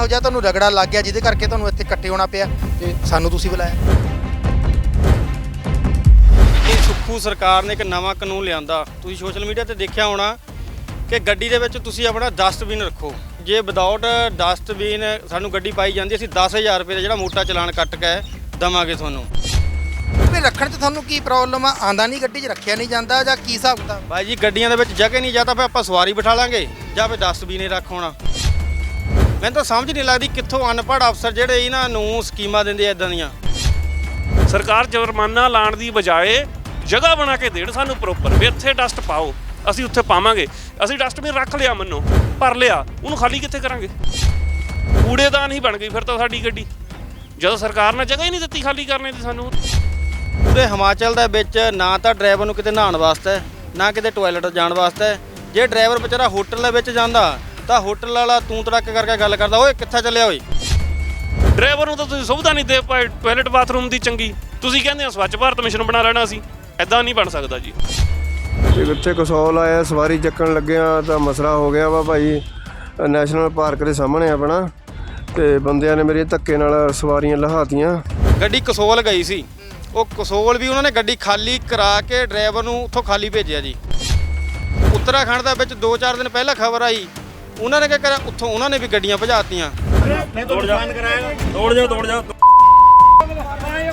ਇਹੋ ਜਿਹਾ ਤੁਹਾਨੂੰ ਰਗੜਾ ਲੱਗ ਗਿਆ ਜਿਹਦੇ ਕਰਕੇ ਤੁਹਾਨੂੰ ਇੱਥੇ ਇਕੱਠੇ ਹੋਣਾ ਪਿਆ ਤੇ ਸਾਨੂੰ ਤੁਸੀਂ ਬੁਲਾਇਆ। ਇਹ ਸੁੱਖੂ ਸਰਕਾਰ ਨੇ ਇੱਕ ਨਵਾਂ ਕਾਨੂੰਨ ਲਿਆਂਦਾ। ਤੁਸੀਂ ਸੋਸ਼ਲ ਮੀਡੀਆ ਤੇ ਦੇਖਿਆ ਹੋਣਾ ਕਿ ਗੱਡੀ ਦੇ ਵਿੱਚ ਤੁਸੀਂ ਆਪਣਾ ਡਸਟਬਿਨ ਰੱਖੋ। ਜੇ ਵਿਦਆਊਟ ਡਸਟਬਿਨ ਸਾਨੂੰ ਗੱਡੀ ਪਾਈ ਜਾਂਦੀ ਅਸੀਂ 10000 ਰੁਪਏ ਦਾ ਜਿਹੜਾ ਮੋਟਾ ਚਲਾਨ ਕੱਟ ਕੇ ਦਵਾਂਗੇ ਤੁਹਾਨੂੰ। ਵੀ ਰੱਖਣ 'ਚ ਤੁਹਾਨੂੰ ਕੀ ਪ੍ਰੋਬਲਮ ਆ? ਆਂਦਾ ਨਹੀਂ ਗੱਡੀ 'ਚ ਰੱਖਿਆ ਨਹੀਂ ਜਾਂਦਾ ਜਾਂ ਕੀ ਹਿਸਾਬ ਕਿਤਾਬ? ਬਾਈ ਜੀ ਗੱਡੀਆਂ ਦੇ ਵਿੱਚ ਜਗ੍ਹਾ ਨਹੀਂ ਜਾਂ ਤਾਂ ਫਿਰ ਆਪਾਂ ਸਵਾਰੀ ਬਿਠਾ ਲਾਂਗੇ ਜਾਂ ਫਿਰ ਡਸਟਬਿਨ ਹੀ ਰੱਖ ਹੋਣਾ। ਮੈਨੂੰ ਤਾਂ ਸਮਝ ਨਹੀਂ ਲੱਗਦੀ ਕਿੱਥੋਂ ਅਨਪੜ੍ਹ ਅਫਸਰ ਜਿਹੜੇ ਇਹਨਾਂ ਨੂੰ ਸਕੀਮਾਂ ਦਿੰਦੇ ਆ ਇਦਾਂ ਦੀਆਂ। ਸਰਕਾਰ ਜੁਰਮਾਨਾ ਲਾਣ ਦੀ ਬਜਾਏ ਜਗ੍ਹਾ ਬਣਾ ਕੇ ਦੇਣ ਸਾਨੂੰ ਪ੍ਰੋਪਰ ਵੀ ਇੱਥੇ ਡਸਟ ਪਾਓ ਅਸੀਂ ਉੱਥੇ ਪਾਵਾਂਗੇ। ਅਸੀਂ ਡਸਟਬਿਨ ਰੱਖ ਲਿਆ ਮੰਨੋ ਭਰ ਲਿਆ ਉਹਨੂੰ ਖਾਲੀ ਕਿੱਥੇ ਕਰਾਂਗੇ? ਕੂੜੇਦਾਨ ਹੀ ਬਣ ਗਈ ਫਿਰ ਤਾਂ ਸਾਡੀ ਗੱਡੀ। ਜਦੋਂ ਸਰਕਾਰ ਨੇ ਜਗ੍ਹਾ ਹੀ ਨਹੀਂ ਦਿੱਤੀ ਖਾਲੀ ਕਰਨੇ ਦੀ ਸਾਨੂੰ। ਪੂਰੇ ਹਿਮਾਚਲ ਦੇ ਵਿੱਚ ਨਾ ਤਾਂ ਡਰਾਈਵਰ ਨੂੰ ਕਿਤੇ ਨਹਾਉਣ ਵਾਸਤੇ ਨਾ ਕਿਤੇ ਟਾਇਲਟ ਜਾਣ ਵਾਸਤੇ। ਜੇ ਡਰਾਈਵਰ ਵਿਚਾਰਾ ਹੋਟਲ ਦੇ ਵਿੱਚ ਜਾਂਦਾ ਤਾਂ ਹੋਟਲ ਵਾਲਾ ਤੂੰ ਤੜਕ ਕਰਕੇ ਗੱਲ ਕਰਦਾ ਓਏ ਕਿੱਥੇ ਚੱਲਿਆ ਓਏ? ਡਰਾਈਵਰ ਨੂੰ ਤਾਂ ਤੁਸੀਂ ਸੁਵਿਧਾ ਨਹੀਂ ਦੇ ਪਾਏ ਟਾਇਲਟ ਬਾਥਰੂਮ ਦੀ ਚੰਗੀ। ਤੁਸੀਂ ਕਹਿੰਦੇ ਹੋ ਸਵੱਛ ਭਾਰਤ ਮਿਸ਼ਨ ਬਣਾ ਲੈਣਾ ਸੀ ਐਦਾਂ ਨਹੀਂ ਬਣ ਸਕਦਾ ਜੀ। ਤੇ ਇੱਥੇ ਕਸੌਲ ਆਇਆ ਸਵਾਰੀ ਚੱਕਣ ਲੱਗਿਆ ਤਾਂ ਮਸਲਾ ਹੋ ਗਿਆ ਵਾ ਭਾਈ। ਨੈਸ਼ਨਲ ਪਾਰਕ ਦੇ ਸਾਹਮਣੇ ਆਪਣਾ। ਤੇ ਬੰਦਿਆਂ ਨੇ ਮੇਰੀ ਧੱਕੇ ਨਾਲ ਸਵਾਰੀਆਂ ਲਹਾਤੀਆਂ। ਗੱਡੀ ਕਸੋਲ ਗਈ ਸੀ। ਉਹ ਕਸੋਲ ਵੀ ਉਹਨਾਂ ਨੇ ਗੱਡੀ ਖਾਲੀ ਕਰਾ ਕੇ ਡਰਾਈਵਰ ਨੂੰ ਉੱਥੋਂ ਖਾਲੀ ਭੇਜਿਆ ਜੀ। ਉੱਤਰਾਖੰਡ ਦੇ ਵਿੱਚ 2-4 ਦਿਨ ਪਹਿਲਾਂ ਖਬਰ ਆਈ। ਉਹਨਾਂ ਨੇ ਕੀ ਕਰਿਆ ਉੱਥੋਂ ਉਹਨਾਂ ਨੇ ਵੀ ਗੱਡੀਆਂ ਭਜਾਤੀਆਂ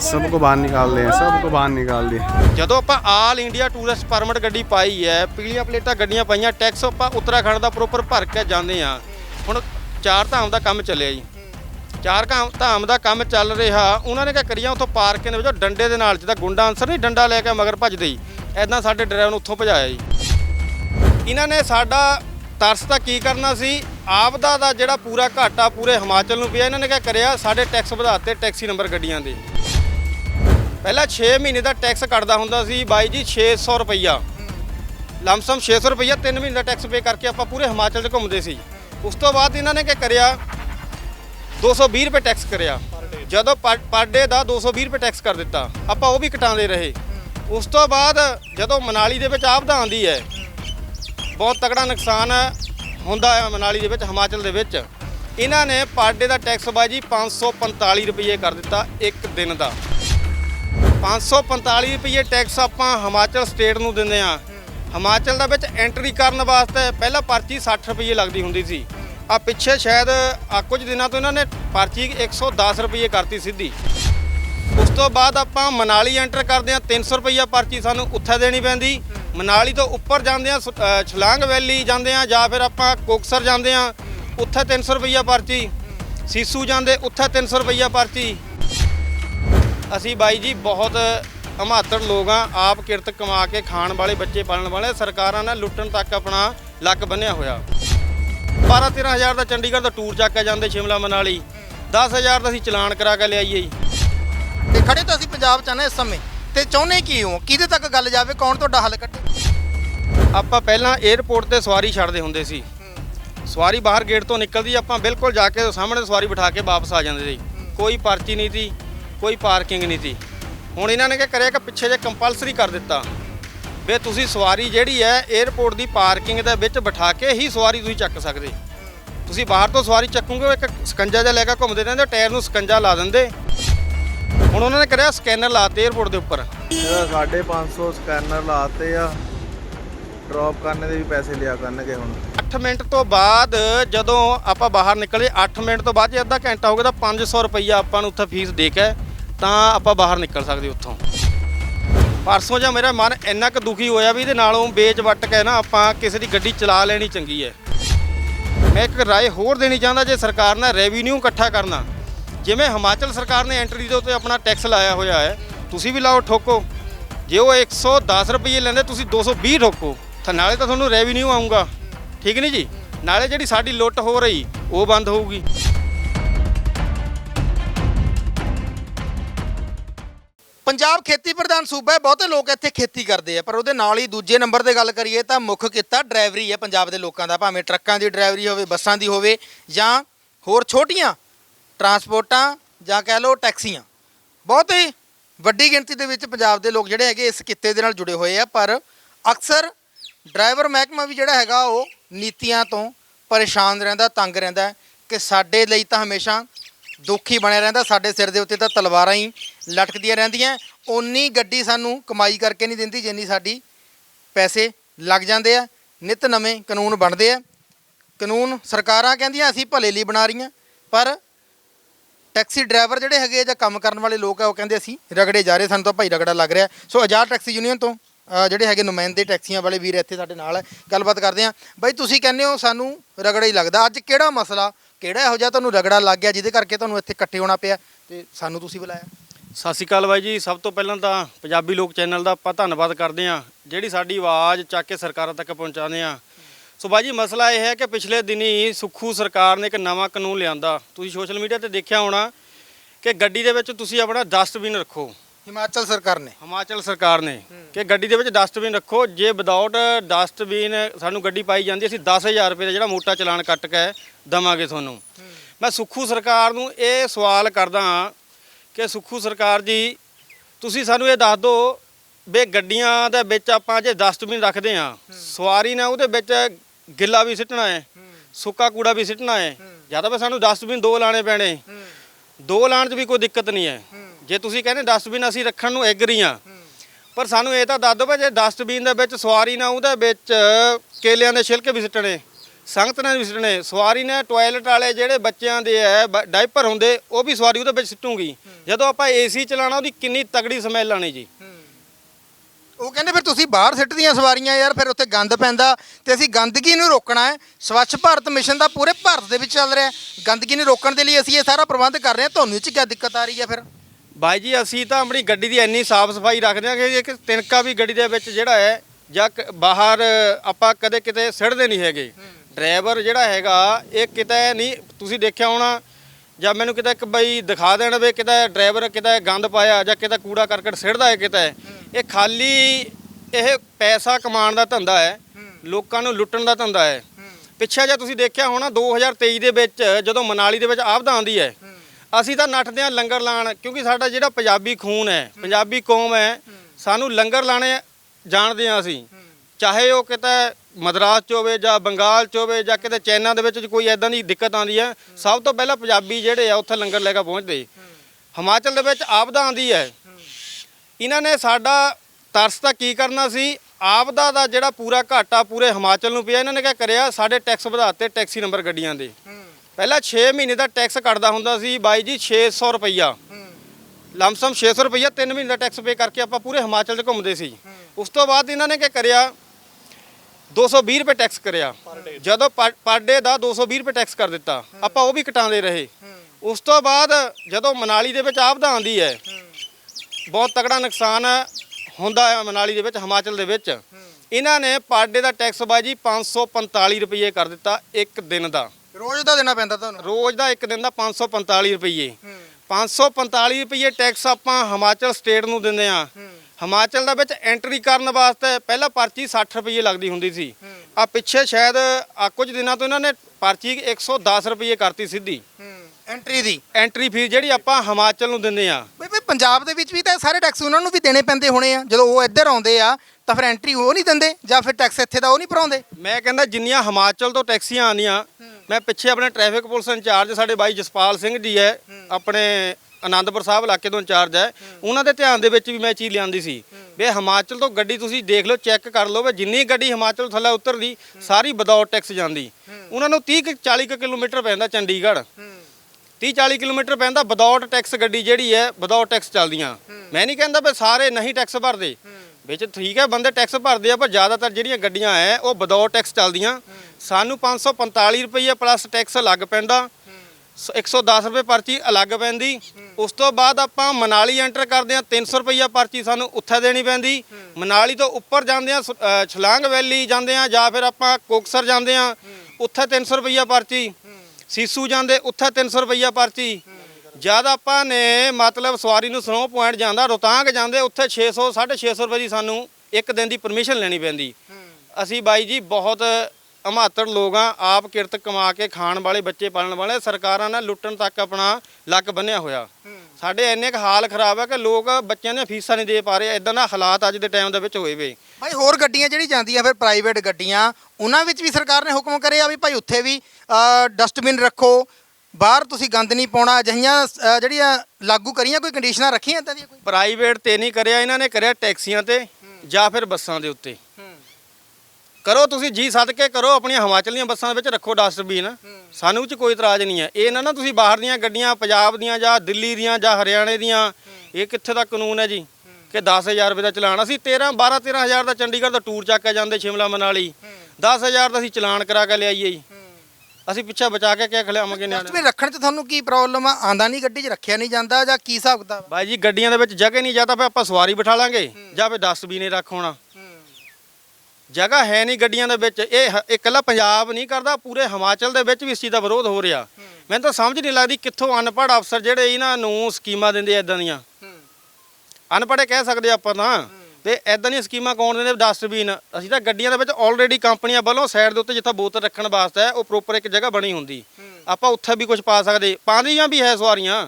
सबको बाहर निकाल दिए सबको बाहर निकाल दिए ਜਦੋਂ ਆਪਾਂ ਆਲ ਇੰਡੀਆ ਟੂਰਿਸਟ ਪਰਮਿਟ ਗੱਡੀ ਪਾਈ ਹੈ ਪੀਲੀਆਂ ਪਲੇਟਾਂ ਗੱਡੀਆਂ ਪਾਈਆਂ ਟੈਕਸ ਆਪਾਂ ਉੱਤਰਾਖੰਡ ਦਾ ਪ੍ਰੋਪਰ ਭਰ ਕੇ ਜਾਂਦੇ ਆ ਹੁਣ ਚਾਰ ਧਾਮ ਦਾ ਕੰਮ ਚੱਲਿਆ ਜੀ ਚਾਰ ਧਾਮ ਧਾਮ ਦਾ ਕੰਮ ਚੱਲ ਰਿਹਾ ਉਹਨਾਂ ਨੇ ਕਿਆ ਕਰੀਆਂ ਉੱਥੋਂ ਪਾਰਕਿੰਗ ਦੇ ਵਿੱਚ ਡੰਡੇ ਦੇ ਨਾਲ ਜਿੱਦਾਂ ਗੁੰਡਾ ਅਨਸਰ ਨਹੀਂ ਡੰਡਾ ਲੈ ਕੇ ਮਗਰ ਭੱਜਦੇ ਹੀ ਐਦਾਂ ਸਾਡੇ ਡਰਾਈਵਰ ਨੂੰ ਉੱਥੋਂ ਭਜਾਇਆ ਜੀ ਇਹਨਾਂ ਨੇ ਸਾਡਾ ਤਰਸ ਤਾਂ ਕੀ ਕਰਨਾ ਸੀ? ਆਪਦਾ ਦਾ ਜਿਹੜਾ ਪੂਰਾ ਘਾਟਾ ਪੂਰੇ ਹਿਮਾਚਲ ਨੂੰ ਪਿਆ, ਇਹਨਾਂ ਨੇ ਕਿਆ ਕਰਿਆ? ਸਾਡੇ ਟੈਕਸ ਵਧਾਤੇ ਟੈਕਸੀ ਨੰਬਰ ਗੱਡੀਆਂ ਦੇ। ਪਹਿਲਾਂ 6 ਮਹੀਨੇ ਦਾ ਟੈਕਸ ਕੱਟਦਾ ਹੁੰਦਾ ਸੀ, ਬਾਈ ਜੀ 600 ਰੁਪਈਆ। ਲਮਸਮ 600 ਰੁਪਈਆ 3 ਮਹੀਨੇ ਦਾ ਟੈਕਸ ਪੇ ਕਰਕੇ ਆਪਾਂ ਪੂਰੇ ਹਿਮਾਚਲ 'ਚ ਘੁੰਮਦੇ ਸੀ। ਉਸ ਤੋਂ ਬਾਅਦ ਇਹਨਾਂ ਨੇ ਕੀ ਕਰਿਆ? 220 ਰੁਪਏ ਟੈਕਸ ਕਰਿਆ। ਜਦੋਂ ਪਰ ਡੇ ਦਾ 220 ਰੁਪਏ ਟੈਕਸ ਕਰ ਦਿੱਤਾ। ਆਪਾਂ ਉਹ ਵੀ ਕਟਾਉਂਦੇ ਰਹੇ। ਉਸ ਤੋਂ ਬਾਅਦ ਜਦੋਂ ਮਨਾਲੀ ਦੇ ਵਿੱਚ ਆਪਦਾ ਆਉਂਦੀ ਹੈ ਬਹੁਤ ਤਕੜਾ ਨੁਕਸਾਨ ਹੁੰਦਾ ਹੈ ਮਨਾਲੀ ਦੇ ਵਿੱਚ, ਹਿਮਾਚਲ ਦੇ ਵਿੱਚ। ਇਹਨਾਂ ਨੇ ਪਰ ਡੇ ਦਾ ਟੈਕਸ ਬਾਜੀ 545 ਰੁਪਏ ਕਰ ਦਿੱਤਾ ਇੱਕ ਦਿਨ ਦਾ। 545 ਰੁਪਏ ਟੈਕਸ ਆਪਾਂ ਹਿਮਾਚਲ ਸਟੇਟ ਨੂੰ ਦਿੰਦੇ ਆ ਹਿਮਾਚਲ ਦੇ ਵਿੱਚ ਐਂਟਰੀ ਕਰਨ ਵਾਸਤੇ ਪਹਿਲਾਂ ਪਰਚੀ 60 ਰੁਪਏ ਲੱਗਦੀ ਹੁੰਦੀ ਸੀ। ਆ ਪਿੱਛੇ ਸ਼ਾਇਦ ਆ ਕੁਝ ਦਿਨਾਂ ਤੋਂ ਇਹਨਾਂ ਨੇ ਪਰਚੀ 110 ਰੁਪਏ ਕਰਤੀ ਸਿੱਧੀ। ਉਸ ਤੋਂ ਬਾਅਦ ਆਪਾਂ ਮਨਾਲੀ ਐਂਟਰ ਕਰਦੇ ਆ 300 ਰੁਪਈਆ ਪਰਚੀ ਸਾਨੂੰ ਉੱਥੇ ਦੇਣੀ ਪੈਂਦੀ। ਮਨਾਲੀ ਤੋਂ ਉੱਪਰ ਜਾਂਦੇ ਆ ਛਲਾਂਗ ਵੈਲੀ ਜਾਂਦੇ ਆ ਜਾਂ ਫਿਰ ਆਪਾਂ ਕੋਕਸਰ ਜਾਂਦੇ ਆ ਉੱਥੇ 300 ਰੁਪਈਆ ਪਰਚੀ। ਸੀਸੂ ਜਾਂਦੇ, ਉੱਥੇ 300 ਰੁਪਈਆ ਪਰਚੀ। ਅਸੀਂ ਬਾਈ ਜੀ ਬਹੁਤ ਹਮਾਤੜ ਲੋਕ ਆ ਆਪ ਕਿਰਤ ਕਮਾ ਕੇ ਖਾਣ ਵਾਲੇ, ਬੱਚੇ ਪਾਲਣ ਵਾਲੇ, ਸਰਕਾਰਾਂ ਨੇ ਲੁੱਟਣ ਤੱਕ ਆਪਣਾ ਲੱਕ ਬੰਨਿਆ ਹੋਇਆ। 12 13000 ਦਾ ਚੰਡੀਗੜ੍ਹ ਦਾ ਟੂਰ ਚੱਕ ਕੇ ਜਾਂਦੇ ਸ਼ਿਮਲਾ, ਮਨਾਲੀ। 10000 ਦਾ ਅਸੀਂ ਚਲਾਨ ਕਰਾ ਕੇ ਲਿਆਈਏ। ਜੀ ਤੇ ਖੜੇ ਤਾਂ ਅਸੀਂ ਪੰਜਾਬ 'ਚ ਆ ਨਾ ਇਸ ਸਮੇਂ। ਤੇ ਚਾਹੁੰਦੇ ਕੀ ਹੋ? ਕਿਹਦੇ ਤੱਕ ਗੱਲ ਜਾਵੇ? ਕੌਣ ਤੁਹਾਡਾ ਹੱਲ ਕੱਢੇ? ਆਪਾਂ ਪਹਿਲਾਂ 에ਅਰਪੋਰਟ ਤੇ ਸਵਾਰੀ ਛੱਡਦੇ ਹੁੰਦੇ ਸੀ। ਸਵਾਰੀ ਬਾਹਰ ਗੇਟ ਤੋਂ ਨਿਕਲਦੀ, ਆਪਾਂ ਬਿਲਕੁਲ ਜਾ ਕੇ ਸਾਹਮਣੇ ਸਵਾਰੀ ਬਿਠਾ ਕੇ ਵਾਪਸ ਆ ਜਾਂਦੇ ਸੀ। ਕੋਈ ਪਰਚੀ ਨਹੀਂ ਸੀ, ਕੋਈ ਪਾਰਕਿੰਗ ਨਹੀਂ ਸੀ। ਹੁਣ ਇਹਨਾਂ ਨੇ ਕੀ ਕਰਿਆ ਕਿ ਪਿੱਛੇ ਜੇ ਕੰਪਲਸਰੀ ਕਰ ਦਿੱਤਾ। ਵੀ ਤੁਸੀਂ ਸਵਾਰੀ ਜਿਹੜੀ ਹੈ 에ਅਰਪੋਰਟ ਦੀ ਪਾਰਕਿੰਗ ਦੇ ਵਿੱਚ ਬਿਠਾ ਕੇ ਹੀ ਸਵਾਰੀ ਤੁਸੀਂ ਚੱਕ ਸਕਦੇ। ਤੁਸੀਂ ਬਾਹਰ ਤੋਂ ਸਵਾਰੀ ਚੱਕੋਗੇ, ਉਹ ਇੱਕ ਸਕੰਜਾ ਜਿਹਾ ਲੈ ਕੇ ਘੁੰਮਦੇ ਰਹਿੰਦੇ, ਟਾਇਰ ਨੂੰ ਸਕੰਜਾ ਲਾ ਦਿੰਦੇ। ਹੁਣ ਉਹਨਾਂ ਨੇ ਕਰਿਆ ਸਕੈਨਰ ਲਾਤੇ 에ਅਰਪੋਰਟ ਦੇ ਉੱਪਰ। ਇਹਦਾ 550 ਸਕੈਨਰ ਲਾਤੇ ਆ ਡ੍ਰੌਪ ਕਰਨ ਦੇ ਵੀ ਪੈਸੇ ਲਿਆ ਕਰਨਗੇ ਹੁਣ। 8 ਮਿੰਟ ਤੋਂ ਬਾਅਦ ਜਦੋਂ ਆਪਾਂ ਬਾਹਰ ਨਿਕਲੇ 8 ਮਿੰਟ ਤੋਂ ਬਾਅਦ ਜੇ ਅੱਧਾ ਘੰਟਾ ਹੋ ਗਿਆ ਤਾਂ 500 ਰੁਪਈਆ ਆਪਾਂ ਨੂੰ ਉੱਥੇ ਫੀਸ ਦੇ ਕੇ ਤਾਂ ਆਪਾਂ ਬਾਹਰ ਨਿਕਲ ਸਕਦੇ ਉੱਥੋਂ। ਪਰਸੋਂ ਜਾਂ ਮੇਰਾ ਮਨ ਇੰਨਾ ਕੁ ਦੁਖੀ ਹੋਇਆ ਵੀ ਇਹਦੇ ਨਾਲੋਂ ਵੇਚ ਵੱਟ ਕੇ ਨਾ ਆਪਾਂ ਕਿਸੇ ਦੀ ਗੱਡੀ ਚਲਾ ਲੈਣੀ ਚੰਗੀ ਹੈ। ਮੈਂ ਇੱਕ ਰਾਏ ਹੋਰ ਦੇਣੀ ਚਾਹੁੰਦਾ ਜੇ ਸਰਕਾਰ ਨੇ ਰੈਵਨਿਊ ਇਕੱਠਾ ਕਰਨਾ। ਜਿਵੇਂ ਹਿਮਾਚਲ ਸਰਕਾਰ ਨੇ ਐਂਟਰੀ ਦੇ ਉੱਤੇ ਆਪਣਾ ਟੈਕਸ ਲਾਇਆ ਹੋਇਆ ਹੈ, ਤੁਸੀਂ ਵੀ ਲਾਓ, ਠੋਕੋ। ਜੇ ਉਹ 110 ਰੁਪਏ ਲੈਂਦੇ, ਤੁਸੀਂ 220 ਠੋਕੋ। ਤਾਂ ਨਾਲੇ ਤਾਂ ਤੁਹਾਨੂੰ ਰੈਵਨਿਊ ਆਊਗਾ। ਠੀਕ ਨਹੀਂ ਜੀ? ਨਾਲੇ ਜਿਹੜੀ ਸਾਡੀ ਲੁੱਟ ਹੋ ਰਹੀ, ਉਹ ਬੰਦ ਹੋਊਗੀ। ਪੰਜਾਬ ਖੇਤੀ ਪ੍ਰਧਾਨ ਸੂਬਾ ਹੈ, ਬਹੁਤੇ ਲੋਕ ਇੱਥੇ ਖੇਤੀ ਕਰਦੇ ਆ, ਪਰ ਉਹਦੇ ਨਾਲ ਹੀ ਦੂਜੇ ਨੰਬਰ ਤੇ ਗੱਲ ਕਰੀਏ ਤਾਂ ਮੁੱਖ ਕਿੱਤਾ ਡਰਾਈਵਰੀ ਹੈ ਪੰਜਾਬ ਦੇ ਲੋਕਾਂ ਦਾ, ਭਾਵੇਂ ਟਰੱਕਾਂ ਦੀ ਡਰਾਈਵਰੀ ਹੋਵੇ, ਬੱਸਾਂ ਦੀ ਹੋਵੇ ਜਾਂ ਹੋਰ ਛੋਟੀਆਂ ਟਰਾਂਸਪੋਰਟਾਂ ਜਾਂ ਕਹਿ ਲਓ ਟੈਕਸੀਆਂ। ਬਹੁਤ ਹੀ ਵੱਡੀ ਗਿਣਤੀ ਦੇ ਵਿੱਚ ਪੰਜਾਬ ਦੇ ਲੋਕ ਜਿਹੜੇ ਹੈਗੇ ਇਸ ਕਿੱਤੇ ਦੇ ਨਾਲ ਜੁੜੇ ਹੋਏ ਆ, ਪਰ ਅਕਸਰ ਡਰਾਈਵਰ ਮਹਿਕਮਾ ਵੀ ਜਿਹੜਾ ਹੈਗਾ ਉਹ ਨੀਤੀਆਂ ਤੋਂ ਪਰੇਸ਼ਾਨ ਰਹਿੰਦਾ, ਤੰਗ ਰਹਿੰਦਾ ਕਿ ਸਾਡੇ ਲਈ ਤਾਂ ਹਮੇਸ਼ਾ ਦੁੱਖ ਹੀ ਬਣਿਆ ਰਹਿੰਦਾ, ਸਾਡੇ ਸਿਰ ਦੇ ਉੱਤੇ ਤਾਂ ਤਲਵਾਰਾਂ ਹੀ ਲਟਕਦੀਆਂ ਰਹਿੰਦੀਆਂ ਓਨੀ ਗੱਡੀ ਸਾਨੂੰ ਕਮਾਈ ਕਰਕੇ ਨਹੀਂ ਦਿੰਦੀ ਜਿੰਨੀ ਸਾਡੀ ਪੈਸੇ ਲੱਗ ਜਾਂਦੇ ਆ। ਨਿਤ ਨਵੇਂ ਕਾਨੂੰਨ ਬਣਦੇ ਆ। ਕਾਨੂੰਨ ਸਰਕਾਰਾਂ ਕਹਿੰਦੀਆਂ ਅਸੀਂ ਭਲੇ ਲਈ ਬਣਾ ਰਹੀਆਂ, ਪਰ ਟੈਕਸੀ ਡਰਾਈਵਰ ਜਿਹੜੇ ਹੈਗੇ ਆ ਜਾਂ ਕੰਮ ਕਰਨ ਵਾਲੇ ਲੋਕ ਆ, ਉਹ ਕਹਿੰਦੇ ਅਸੀਂ ਰਗੜੇ ਜਾ ਰਹੇ ਸਾਨੂੰ ਤਾਂ ਭਾਈ ਰਗੜਾ ਲੱਗ ਰਿਹਾ ਸੋ ਆਜ਼ਾਦ ਟੈਕਸੀ ਯੂਨੀਅਨ ਤੋਂ ਜਿਹੜੇ ਹੈਗੇ ਨੁਮਾਇੰਦੇ ਟੈਕਸੀਆਂ ਵਾਲੇ ਵੀਰ ਇੱਥੇ ਸਾਡੇ ਨਾਲ ਗੱਲਬਾਤ ਕਰਦੇ ਆ ਬਾਈ, ਤੁਸੀਂ ਕਹਿੰਦੇ ਹੋ ਸਾਨੂੰ ਰਗੜਾ ਹੀ ਲੱਗਦਾ। ਅੱਜ ਕਿਹੜਾ ਮਸਲਾ, ਕਿਹੜਾ ਇਹੋ ਜਿਹਾ ਤੁਹਾਨੂੰ ਰਗੜਾ ਲੱਗ ਗਿਆ ਜਿਹਦੇ ਕਰਕੇ ਤੁਹਾਨੂੰ ਇੱਥੇ ਇਕੱਠੇ ਹੋਣਾ ਪਿਆ? ਤੇ ਸਾਨੂੰ ਤੁਸੀਂ ਬੁਲਾਇਆ। ਸਤਿ ਸ਼੍ਰੀ ਅਕਾਲ ਬਾਈ ਜੀ। ਸਭ ਤੋਂ ਪਹਿਲਾਂ ਤਾਂ ਪੰਜਾਬੀ ਲੋਕ ਚੈਨਲ ਦਾ ਆਪਾਂ ਧੰਨਵਾਦ ਕਰਦੇ ਹਾਂ। ਜਿਹੜੀ ਸਾਡੀ ਆਵਾਜ਼ ਚੱਕ ਕੇ ਸਰਕਾਰਾਂ ਤੱਕ ਪਹੁੰਚਾਉਂਦੇ ਆ ਸੋ ਬਾਈ ਜੀ ਮਸਲਾ ਇਹ ਹੈ ਕਿ ਪਿਛਲੇ ਦਿਨੀ ਸੁਖੂ ਸਰਕਾਰ ਨੇ ਇੱਕ ਨਵਾਂ ਕਾਨੂੰਨ ਲਿਆਂਦਾ। ਤੁਸੀਂ ਸੋਸ਼ਲ ਮੀਡੀਆ ਤੇ ਦੇਖਿਆ ਹੋਣਾ ਕਿ ਗੱਡੀ ਦੇ ਵਿੱਚ ਤੁਸੀਂ ਆਪਣਾ ਡਸਟਬਿਨ ਰੱਖੋ। ਹਿਮਾਚਲ ਸਰਕਾਰ ਨੇ। ਹਿਮਾਚਲ ਸਰਕਾਰ ਨੇ ਕਿ ਗੱਡੀ ਦੇ ਵਿੱਚ ਡਸਟਬਿਨ ਰੱਖੋ। ਜੇ ਵਿਦਆਊਟ ਡਸਟਬਿਨ ਸਾਨੂੰ ਗੱਡੀ ਪਾਈ ਜਾਂਦੀ ਅਸੀਂ 10000 ਰੁਪਏ ਦਾ ਜਿਹੜਾ ਮੋਟਾ ਚਲਾਨ ਕੱਟ ਕੇ ਦਵਾਂਗੇ ਤੁਹਾਨੂੰ। ਮੈਂ ਸੁਖੂ ਸਰਕਾਰ ਨੂੰ ਇਹ ਸਵਾਲ ਕਰਦਾ ਹਾਂ ਕਿ ਸੁਖੂ ਸਰਕਾਰ ਜੀ ਤੁਸੀਂ ਸਾਨੂੰ ਇਹ ਦੱਸ ਦਿਓ ਵੀ ਗੱਡੀਆਂ ਦੇ ਵਿੱਚ ਆਪਾਂ ਜੇ ਡਸਟਬਿਨ ਰੱਖਦੇ ਆ ਸਵਾਰੀ ਨੇ ਉਹਦੇ ਵਿੱਚ ਗਿੱਲਾ ਵੀ ਸਿੱਟਣਾ ਹੈ ਸੁੱਕਾ ਕੂੜਾ ਵੀ ਸਿੱਟਣਾ ਹੈ ਜਾਂ ਤਾਂ ਫਿਰ ਸਾਨੂੰ ਡਸਟਬਿਨ ਦੋ ਲਾਣੇ ਪੈਣੇ। ਦੋ ਲਾਣ 'ਚ ਵੀ ਕੋਈ ਦਿੱਕਤ ਨਹੀਂ ਹੈ। ਜੇ ਤੁਸੀਂ ਕਹਿੰਦੇ ਡਸਟਬਿਨ ਅਸੀਂ ਰੱਖਣ ਨੂੰ ਐਗਰੀ ਆ ਪਰ ਸਾਨੂੰ ਇਹ ਤਾਂ ਦੱਸ ਦਿਓ ਜੇ ਡਸਟਬਿਨ ਦੇ ਵਿੱਚ ਸਵਾਰੀ ਨਾ ਉਹਦੇ ਵਿੱਚ ਕੇਲਿਆਂ ਦੇ ਛਿਲਕੇ ਵੀ ਸਿੱਟਣੇ ਸੰਗਤ ਨੇ ਵੀ ਸਿੱਟਣੇ। ਸਵਾਰੀ ਨੇ ਟਾਇਲਟ ਵਾਲੇ ਜਿਹੜੇ ਬੱਚਿਆਂ ਦੇ ਹੈ ਬ- ਡਾਈਪਰ ਹੁੰਦੇ ਉਹ ਵੀ ਸਵਾਰੀ ਉਹਦੇ ਵਿੱਚ ਸਿੱਟੂਗੀ। ਜਦੋਂ ਆਪਾਂ ਏਸੀ ਚਲਾਣਾ ਉਹਦੀ ਕਿੰਨੀ ਤਗੜੀ ਸਮੈਲ ਆਣੀ ਜੀ। ਉਹ ਕਹਿੰਦੇ ਫਿਰ ਤੁਸੀਂ ਬਾਹਰ ਸਿੱਟਦੀਆਂ ਸਵਾਰੀਆਂ ਯਾਰ, ਫਿਰ ਉੱਥੇ ਗੰਦ ਪੈਂਦਾ ਤੇ ਅਸੀਂ ਗੰਦਗੀ ਨੂੰ ਰੋਕਣਾ ਹੈ। ਸਵੱਛ ਭਾਰਤ ਮਿਸ਼ਨ ਦਾ ਪੂਰੇ ਭਾਰਤ ਦੇ ਵਿੱਚ ਚੱਲ ਰਿਹਾ ਹੈ। ਗੰਦਗੀ ਨੂੰ ਰੋਕਣ ਦੇ ਲਈ ਅਸੀਂ ਇਹ ਸਾਰਾ ਪ੍ਰਬੰਧ ਕਰ ਰਹੇ ਹਾਂ। ਤੁਹਾਨੂੰ ਇਹ 'ਚ ਕੀ ਦਿੱਕਤ ਆ ਰਹੀ ਹੈ ਫਿਰ? ਬਾਈ ਜੀ, ਅਸੀਂ ਤਾਂ ਆਪਣੀ ਗੱਡੀ ਦੀ ਇੰਨੀ ਸਾਫ਼ ਸਫ਼ਾਈ ਰੱਖਦੇ ਹਾਂ ਕਿ ਇੱਕ ਤਿਨਕਾ ਵੀ ਗੱਡੀ ਦੇ ਵਿੱਚ ਜਿਹੜਾ ਹੈ, ਜਾਂ ਕ- ਬਾਹਰ ਆਪਾਂ ਕਦੇ ਕਿਤੇ ਸਿੜਦੇ ਨਹੀਂ ਹੈਗੇ। ਡਰਾਈਵਰ ਜਿਹੜਾ ਹੈਗਾ, ਇਹ ਕਿਤੇ ਨਹੀਂ, ਤੁਸੀਂ ਦੇਖਿਆ ਹੋਣਾ, ਜਾਂ ਮੈਨੂੰ ਕਿਤੇ ਇੱਕ ਬਈ ਦਿਖਾ ਦੇਣ ਵੀ ਕਿਤੇ ਡਰਾਈਵਰ ਕਿਤੇ ਗੰਦ ਪਾਇਆ ਜਾਂ ਕਿਤੇ ਕੂੜਾ ਕਰਕਟ ਸਿੜਦਾ ਹੈ ਕਿਤੇ ਇਹ ਖਾਲੀ ਇਹ ਪੈਸਾ ਕਮਾਉਣ ਦਾ ਧੰਦਾ ਹੈ ਲੋਕਾਂ ਨੂੰ ਲੁੱਟਣ ਦਾ ਧੰਦਾ ਹੈ। ਪਿੱਛੇ ਜੇ ਤੁਸੀਂ ਦੇਖਿਆ ਹੋਣਾ 2023 ਦੇ ਵਿੱਚ ਜਦੋਂ ਮਨਾਲੀ ਦੇ ਵਿੱਚ ਆਪਦਾ ਆਉਂਦੀ ਹੈ ਅਸੀਂ ਤਾਂ ਨੱਠਦੇ ਹਾਂ ਲੰਗਰ ਲਾਣ ਕਿਉਂਕਿ ਸਾਡਾ ਜਿਹੜਾ ਪੰਜਾਬੀ ਖੂਨ ਹੈ ਪੰਜਾਬੀ ਕੌਮ ਹੈ ਸਾਨੂੰ ਲੰਗਰ ਲਾਣੇ ਜਾਣਦੇ ਹਾਂ ਅਸੀਂ। ਚਾਹੇ ਉਹ ਕਿਤੇ ਮਦਰਾਸ ਚ ਹੋਵੇ ਜਾਂ ਬੰਗਾਲ ਚ ਹੋਵੇ ਜਾਂ ਕਿਤੇ ਚਾਈਨਾ ਦੇ ਵਿੱਚ ਕੋਈ ਐਦਾਂ ਦੀ ਦਿੱਕਤ ਆਉਂਦੀ ਹੈ ਸਭ ਤੋਂ ਪਹਿਲਾਂ ਪੰਜਾਬੀ ਜਿਹੜੇ ਆ ਉੱਥੇ ਲੰਗਰ ਲੈ ਕੇ ਪਹੁੰਚਦੇ। ਹਿਮਾਚਲ ਦੇ ਵਿੱਚ ਆਪਦਾ ਆਉਂਦੀ ਹੈ ਇਹਨਾਂ ਨੇ ਸਾਡਾ ਤਰਸ ਤਾਂ ਕੀ ਕਰਨਾ ਸੀ? ਆਪਦਾ ਦਾ ਜਿਹੜਾ ਪੂਰਾ ਘਾਟਾ ਪੂਰੇ ਹਿਮਾਚਲ ਨੂੰ ਪਿਆ, ਇਹਨਾਂ ਨੇ ਕਿਆ ਕਰਿਆ? ਸਾਡੇ ਟੈਕਸ ਵਧਾਤੇ ਟੈਕਸੀ ਨੰਬਰ ਗੱਡੀਆਂ ਦੇ। ਪਹਿਲਾਂ 6 ਮਹੀਨੇ ਦਾ ਟੈਕਸ ਕੱਟਦਾ ਹੁੰਦਾ ਸੀ, ਬਾਈ ਜੀ 600 ਰੁਪਈਆ। ਲਮਸਮ 600 ਰੁਪਈਆ 3 ਮਹੀਨੇ ਦਾ ਟੈਕਸ ਪੇ ਕਰਕੇ ਆਪਾਂ ਪੂਰੇ ਹਿਮਾਚਲ 'ਚ ਘੁੰਮਦੇ ਸੀ। ਉਸ ਤੋਂ ਬਾਅਦ ਇਹਨਾਂ ਨੇ ਕੀ ਕਰਿਆ? 220 ਰੁਪਏ ਟੈਕਸ ਕਰਿਆ। ਜਦੋਂ ਪਰ ਡੇ ਦਾ 220 ਰੁਪਏ ਟੈਕਸ ਕਰ ਦਿੱਤਾ। ਆਪਾਂ ਉਹ ਵੀ ਕਟਾਉਂਦੇ ਰਹੇ। ਉਸ ਤੋਂ ਬਾਅਦ ਜਦੋਂ ਮਨਾਲੀ ਦੇ ਵਿੱਚ ਆਪਦਾ ਆਉਂਦੀ ਹੈ ਬਹੁਤ ਤਕੜਾ ਨੁਕਸਾਨ ਹੁੰਦਾ ਹੈ ਮਨਾਲੀ ਦੇ ਵਿੱਚ ਹਿਮਾਚਲ ਦੇ ਵਿੱਚ। ਇਹਨਾਂ ਨੇ ਪਰ ਡੇ ਦਾ ਟੈਕਸ ਬਾਜੀ 545 ਰੁਪਏ ਕਰ ਦਿੱਤਾ ਇੱਕ ਦਿਨ ਦਾ। ਰੋਜ਼ ਦਾ ਦੇਣਾ ਪੈਂਦਾ ਤੁਹਾਨੂੰ? ਰੋਜ਼ ਦਾ ਇੱਕ ਦਿਨ ਦਾ 545 ਰੁਪਏ 545 ਰੁਪਏ ਟੈਕਸ ਆਪਾਂ ਹਿਮਾਚਲ ਸਟੇਟ ਨੂੰ ਦਿੰਦੇ ਆ। ਹਿਮਾਚਲ ਦਾ ਵਿੱਚ ਐਂਟਰੀ ਕਰਨ ਵਾਸਤੇ ਪਹਿਲਾਂ ਪਰਚੀ 60 ਰੁਪਏ ਲੱਗਦੀ ਹੁੰਦੀ ਸੀ। ਆ ਪਿੱਛੇ ਸ਼ਾਇਦ ਆ ਕੁਝ ਦਿਨਾਂ ਤੋਂ ਇਹਨਾਂ ਨੇ ਪਰਚੀ 110 ਰੁਪਏ ਕਰਤੀ ਸਿੱਧੀ। ਐਂਟਰੀ ਦੀ। ਐਂਟਰੀ ਫੀਸ ਜਿਹੜੀ ਆਪਾਂ ਹਿਮਾਚਲ ਨੂੰ ਦਿੰਦੇ ਆ ਬਈ ਬਈ ਪੰਜਾਬ ਦੇ ਵਿੱਚ ਵੀ ਤਾਂ ਸਾਰੇ ਟੈਕਸ ਉਹਨਾਂ ਨੂੰ ਵੀ ਦੇਣੇ ਪੈਂਦੇ ਹੋਣੇ ਆ। ਜਦੋਂ ਉਹ ਇੱਧਰ ਆਉਂਦੇ ਆ ਤਾਂ ਫਿਰ ਐਂਟਰੀ ਉਹ ਨਹੀਂ ਦਿੰਦੇ ਜਾਂ ਫਿਰ ਟੈਕਸ ਇੱਥੇ ਦਾ ਉਹ ਨਹੀਂ ਭਰਾਉਂਦੇ। ਮੈਂ ਕਹਿੰਦਾ ਜਿੰਨੀਆਂ ਹਿਮਾਚਲ ਤੋਂ ਟੈਕਸੀਆਂ ਆਉਂਦੀਆਂ ਮੈਂ ਪਿੱਛੇ ਆਪਣੇ ਟ੍ਰੈਫਿਕ ਪੁਲਿਸ ਇੰਚਾਰਜ ਸਾਡੇ ਬਾਈ ਜਸਪਾਲ ਸਿੰਘ ਜੀ ਹੈ ਆਪਣੇ ਆਨੰਦਪੁਰ ਸਾਹਿਬ ਇਲਾਕੇ ਤੋਂ ਇੰਚਾਰਜ ਹੈ ਉਹਨਾਂ ਦੇ ਧਿਆਨ ਦੇ ਵਿੱਚ ਵੀ ਮੈਂ ਚੀਜ਼ ਲਿਆਂਦੀ ਸੀ ਵੀ ਹਿਮਾਚਲ ਤੋਂ ਗੱਡੀ ਤੁਸੀਂ ਦੇਖ ਲਓ ਚੈੱਕ ਕਰ ਲਓ ਵੀ ਜਿੰਨੀ ਗੱਡੀ ਹਿਮਾਚਲ ਥੱਲੇ ਉਤਰਦੀ ਸਾਰੀ ਵਿਦਆਊਟ ਟੈਕਸ ਜਾਂਦੀ। ਉਹਨਾਂ ਨੂੰ 30 ਕੁ 40 ਕੁ ਕਿਲੋਮੀਟਰ ਪੈਂਦਾ ਚੰਡੀਗੜ੍ਹ। 30 40 ਕਿਲੋਮੀਟਰ ਪੈਂਦਾ ਵਿਦਆਊਟ ਟੈਕਸ ਗੱਡੀ ਜਿਹੜੀ ਹੈ ਵਿਦਆਊਟ ਟੈਕਸ ਚੱਲਦੀਆਂ। ਮੈਂ ਨਹੀਂ ਕਹਿੰਦਾ ਵੀ ਸਾਰੇ ਨਹੀਂ ਟੈਕਸ ਭਰਦੇ। ਵਿੱਚ ਠੀਕ ਹੈ, ਬੰਦੇ ਟੈਕਸ ਭਰਦੇ ਆ, ਪਰ ਜ਼ਿਆਦਾਤਰ ਜਿਹੜੀਆਂ ਗੱਡੀਆਂ ਹੈ ਉਹ ਵਿਦਆਊਟ ਟੈਕਸ ਚੱਲਦੀਆਂ। ਸਾਨੂੰ 545 ਰੁਪਏ ਪਲੱਸ ਟੈਕਸ ਲੱਗ ਪੈਂਦਾ। ਸ- 110 ਰੁਪਏ ਪਰਚੀ ਅਲੱਗ ਪੈਂਦੀ। ਉਸ ਤੋਂ ਬਾਅਦ ਆਪਾਂ ਮਨਾਲੀ ਐਂਟਰ ਕਰਦੇ ਆ 300 ਰੁਪਈਆ ਪਰਚੀ ਸਾਨੂੰ ਉੱਥੇ ਦੇਣੀ ਪੈਂਦੀ। ਮਨਾਲੀ ਤੋਂ ਉੱਪਰ ਜਾਂਦੇ ਆ ਛਲਾਂਗ ਵੈਲੀ ਜਾਂਦੇ ਆ ਜਾਂ ਫਿਰ ਆਪਾਂ ਕੋਕਸਰ ਜਾਂਦੇ ਆ ਉੱਥੇ 300 ਰੁਪਈਆ ਪਰਚੀ। ਸੀਸੂ ਜਾਂਦੇ ਉੱਥੇ 300 ਰੁਪਈਆ ਪਰਚੀ। ਜਦ ਆਪਾਂ ਨੇ ਮਤਲਬ ਸਵਾਰੀ ਨੂੰ ਸਨੋ ਪੁਆਇੰਟ ਜਾਂਦਾ ਰੋਤਾਂਗ ਜਾਂਦੇ ਉੱਥੇ 600 650 ਰੁਪਏ ਦੀ ਸਾਨੂੰ ਇੱਕ ਦਿਨ ਦੀ ਪਰਮਿਸ਼ਨ ਲੈਣੀ ਪੈਂਦੀ। ਅਸੀਂ ਬਾਈ ਜੀ ਬਹੁਤ ਅਮਾਤੜ ਲੋਕ ਆ ਆਪ ਕਿਰਤ ਕਮਾ ਕੇ ਖਾਣ ਵਾਲੇ ਬੱਚੇ ਪਾਲਣ ਵਾਲੇ ਸਰਕਾਰਾਂ ਨੇ ਲੁੱਟਣ ਤੱਕ ਆਪਣਾ ਲੱਕ ਬੰਨਿਆ ਹੋਇਆ। ਸਾਡੇ ਇੰਨੇ ਕੁ ਹਾਲ ਖਰਾਬ ਹੈ ਕਿ ਲੋਕ ਬੱਚਿਆਂ ਦੀਆਂ ਫੀਸਾਂ ਨਹੀਂ ਦੇ ਪਾ ਰਹੇ ਇਦਾਂ ਦਾ ਹਾਲਾਤ ਅੱਜ ਦੇ ਟਾਈਮ ਦੇ ਵਿੱਚ ਹੋਏ ਵੇ। ਭਾਈ ਹੋਰ ਗੱਡੀਆਂ ਜਿਹੜੀ ਜਾਂਦੀਆਂ ਫਿਰ ਪ੍ਰਾਈਵੇਟ ਗੱਡੀਆਂ ਉਹਨਾਂ ਵਿੱਚ ਵੀ ਸਰਕਾਰ ਨੇ ਹੁਕਮ ਕਰਿਆ ਵੀ ਭਾਈ ਉੱਥੇ ਵੀ ਡਸਟਬਿਨ ਰੱਖੋ ਬਾਹਰ ਤੁਸੀਂ ਗੰਦ ਨਹੀਂ ਪਾਉਣਾ ਅਜਿਹੀਆਂ ਜਿਹੜੀਆਂ ਲਾਗੂ ਕਰੀਆਂ ਕੋਈ ਕੰਡੀਸ਼ਨਾਂ ਰੱਖੀਆਂ ਇਦਾਂ ਦੀਆਂ ਕੋਈ? ਪ੍ਰਾਈਵੇਟ ਤੇ ਨਹੀਂ ਕਰਿਆ ਇਹਨਾਂ ਨੇ ਕਰਿਆ ਟੈਕਸੀਆਂ ਤੇ ਜਾਂ ਫਿਰ ਬੱਸਾਂ ਦੇ ਉੱਤੇ। ਕਰੋ ਤੁਸੀਂ ਜੀ ਸੱਦ ਕੇ ਕਰੋ ਆਪਣੀਆਂ ਹਿਮਾਚਲ ਦੀਆਂ ਬੱਸਾਂ ਵਿੱਚ ਰੱਖੋ ਡਸਟਬਿਨ। ਸਾਨੂੰ 'ਚ ਕੋਈ ਇਤਰਾਜ਼ ਨਹੀਂ ਹੈ। ਇਹ ਨਾ ਨਾ ਤੁਸੀਂ ਬਾਹਰ ਦੀਆਂ ਗੱਡੀਆਂ ਪੰਜਾਬ ਦੀਆਂ ਜਾਂ ਦਿੱਲੀ ਦੀਆਂ ਜਾਂ ਹਰਿਆਣੇ ਦੀਆਂ ਇਹ ਕਿੱਥੇ ਦਾ ਕਾਨੂੰਨ ਹੈ ਜੀ? ਕਿ 10000 ਰੁਪਏ ਦਾ ਚਲਾਨ ਅਸੀਂ 13 12 13000 ਦਾ ਚੰਡੀਗੜ੍ਹ ਦਾ ਟੂਰ ਚੱਕ ਕੇ ਜਾਂਦੇ ਸ਼ਿਮਲਾ ਮਨਾਲੀ। 10000 ਦਾ ਅਸੀਂ ਚਲਾਨ ਕਰਾ ਕੇ ਲਿਆਈਏ ਜੀ। ਅਸੀਂ ਪਿੱਛੇ ਬਚਾ ਕੇ ਕਿਆ ਖਿਲਾਵਾਂਗੇ ਨਿਆਣੇ। ਡਸਟਬਿਨ ਰੱਖਣ 'ਚ ਤੁਹਾਨੂੰ ਕੀ ਪ੍ਰੋਬਲਮ ਆ? ਆਂਦਾ ਨਹੀਂ ਗੱਡੀ 'ਚ ਰੱਖਿਆ ਨਹੀਂ ਜਾਂਦਾ ਜਾਂ ਕੀ ਹਿਸਾਬ ਕਿਤਾਬ ਆ? ਬਾਈ ਜੀ ਗੱਡੀਆਂ ਦੇ ਵਿੱਚ ਜਗ੍ਹਾ ਨਹੀਂ ਜਾਂ ਤਾਂ ਫਿਰ ਆਪਾਂ ਸਵਾਰੀ ਬਿਠਾ ਲਾਂਗੇ ਜਾਂ ਫਿਰ ਡਸਟਬਿਨ ਹੀ ਰੱਖ ਹੋਣਾ। ਜਗ੍ਹਾ ਹੈ ਨਹੀਂ ਗੱਡੀਆਂ ਦੇ ਵਿੱਚ। ਇਹ ਹ- ਇਕੱਲਾ ਪੰਜਾਬ ਨਹੀਂ ਕਰਦਾ ਪੂਰੇ ਹਿਮਾਚਲ ਦੇ ਵਿੱਚ ਵੀ ਇਸ ਚੀਜ਼ ਦਾ ਵਿਰੋਧ ਹੋ ਰਿਹਾ। ਮੈਨੂੰ ਤਾਂ ਸਮਝ ਨਹੀਂ ਲੱਗਦੀ ਕਿੱਥੋਂ ਅਨਪੜ੍ਹ ਅਫਸਰ ਜਿਹੜੇ ਇਹਨਾਂ ਨੂੰ ਸਕੀਮਾਂ ਦਿੰਦੇ ਆ ਇਦਾਂ ਦੀਆਂ। ਅਨਪੜ੍ਹੇ ਕਹਿ ਸਕਦੇ ਆਪਾਂ ਤਾਂ। ਤੇ ਇਦਾਂ ਦੀਆਂ ਸਕੀਮਾਂ ਕੌਣ ਦਿੰਦੇ? ਡਸਟਬਿਨ। ਅਸੀਂ ਤਾਂ ਗੱਡੀਆਂ ਦੇ ਵਿੱਚ ਆਲਰੇਡੀ ਕੰਪਨੀਆਂ ਵੱਲੋਂ ਸਾਈਡ ਦੇ ਉੱਤੇ ਜਿੱਥੇ ਬੋਤਲ ਰੱਖਣ ਵਾਸਤੇ ਹੈ, ਉਹ ਪ੍ਰੋਪਰ ਇੱਕ ਜਗ੍ਹਾ ਬਣੀ ਹੁੰਦੀ। ਆਪਾਂ ਉੱਥੇ ਵੀ ਕੁਝ ਪਾ ਸਕਦੇ। ਪਾਉਂਦੀਆਂ ਵੀ ਹੈ ਸਵਾਰੀਆਂ।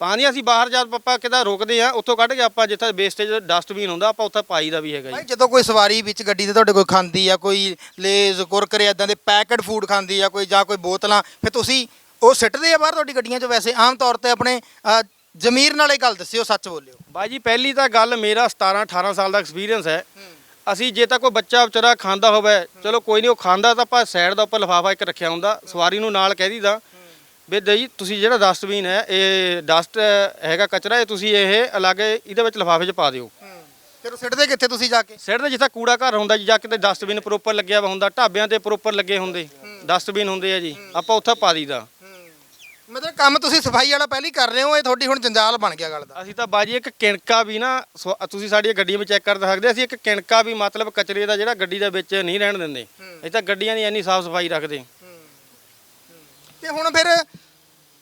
ਪਾਉਂਦੀਆਂ ਅਸੀਂ ਬਾਹਰ ਜਦ ਆਪਾਂ ਕਿਤੇ ਰੁਕਦੇ ਆ ਉੱਥੋਂ ਕੱਢ ਕੇ ਆਪਾਂ ਜਿੱਥੇ ਵੇਸਟੇਜ ਡਸਟਬਿਨ ਹੁੰਦਾ ਆਪਾਂ ਉੱਥੇ ਪਾਈ ਦਾ ਵੀ ਹੈਗਾ ਜੀ। ਭਾਈ ਜਦੋਂ ਕੋਈ ਸਵਾਰੀ ਵਿੱਚ ਗੱਡੀ ਤੇ ਤੁਹਾਡੇ ਕੋਈ ਖਾਂਦੀ ਆ ਕੋਈ ਲੇਜ਼ ਕੁਰਕਰੇ ਇਦਾਂ ਦੇ ਪੈਕਡ ਫੂਡ ਖਾਂਦੀ ਆ ਕੋਈ ਜਾਂ ਕੋਈ ਬੋਤਲਾਂ ਫਿਰ ਤੁਸੀਂ ਉਹ ਸਿੱਟਦੇ ਆ ਬਾਹਰ ਤੁਹਾਡੀ ਗੱਡੀਆਂ 'ਚ ਵੈਸੇ? ਆਮ ਤੌਰ ਤੇ ਆਪਣੇ ਅ, ਜ਼ਮੀਰ ਨਾਲ ਇਹ ਗੱਲ ਦੱਸਿਓ ਸੱਚ ਬੋਲਿਓ। ਬਾਈ ਜੀ ਪਹਿਲੀ ਤਾਂ ਗੱਲ ਮੇਰਾ 17 18 ਸਾਲ ਦਾ ਐਕਸਪੀਰੀਅੰਸ ਹੈ। ਅਸੀਂ ਜੇ ਤਾਂ ਕੋਈ ਬੱਚਾ ਵਿਚਾਰਾ ਖਾਂਦਾ ਹੋਵੇ ਚਲੋ ਕੋਈ ਨਹੀਂ ਉਹ ਖਾਂਦਾ ਤਾਂ ਆਪਾਂ ਸਾਈਡ ਦਾ ਉੱਪਰ ਲਿਫਾਫਾ ਇੱਕ ਰੱਖਿਆ ਹੁੰਦਾ ਸਵਾਰੀ ਨੂੰ ਨਾਲ ਕਹਿ ਦੀਦਾ ਵੀ ਜੀ ਤੁਸੀਂ ਜਿਹੜਾ ਡਸਟਬਿਨ ਹੈ ਇਹ ਡਸਟ ਹੈਗਾ ਕਚਰਾ ਇਹ ਤੁਸੀਂ ਇਹ ਅਲੱਗ ਇਹਦੇ ਵਿੱਚ ਲਿਫਾਫੇ 'ਚ ਪਾ ਦਿਓ। ਫਿਰ ਉਹ ਸਿੱਟਦੇ ਕਿੱਥੇ ਤੁਸੀਂ ਜਾ ਕੇ? ਸਿਰ ਦੇ ਜਿੱਥੇ ਕੂੜਾ ਘਰ ਹੁੰਦਾ ਜੀ ਜਾਂ ਕਿਤੇ ਡਸਟਬਿਨ ਪ੍ਰੋਪਰ ਲੱਗਿਆ ਵਾ ਹੁੰਦਾ ਢਾਬਿਆਂ ਤੇ ਪ੍ਰੋਪਰ ਲੱਗੇ ਹੁੰਦੇ। ਡਸਟਬਿਨ ਹੁੰਦੇ ਆ ਜੀ ਆਪਾਂ ਉੱਥੇ ਪਾ ਦਈਦਾ। ਮਤਲਬ ਕੰਮ ਤੁਸੀਂ ਸਫ਼ਾਈ ਵਾਲਾ ਪਹਿਲੀ ਕਰ ਰਹੇ ਹੋ ਇਹ ਤੁਹਾਡੀ ਹੁਣ ਜੰਜਾਲ ਬਣ ਗਿਆ ਗੱਲ ਦਾ। ਅਸੀਂ ਤਾਂ ਬਾਜੀ ਇੱਕ ਕਿਣਕਾ ਵੀ ਨਾ ਸਵ- ਤੁਸੀਂ ਸਾਡੀਆਂ ਗੱਡੀਆਂ ਵਿੱਚ ਚੈੱਕ ਕਰ ਸਕਦੇ ਅਸੀਂ ਇੱਕ ਕਿਣਕਾ ਵੀ ਮਤਲਬ ਕਚਰੇ ਦਾ ਜਿਹੜਾ ਗੱਡੀ ਦੇ ਵਿੱਚ ਨਹੀਂ ਰਹਿਣ ਦਿੰਦੇ। ਅਸੀਂ ਤਾਂ ਗੱਡੀਆਂ ਦੀ ਇੰਨੀ ਸਾਫ਼ ਸਫ਼ਾਈ ਰੱਖਦੇ। ਤੇ ਹੁਣ ਫਿਰ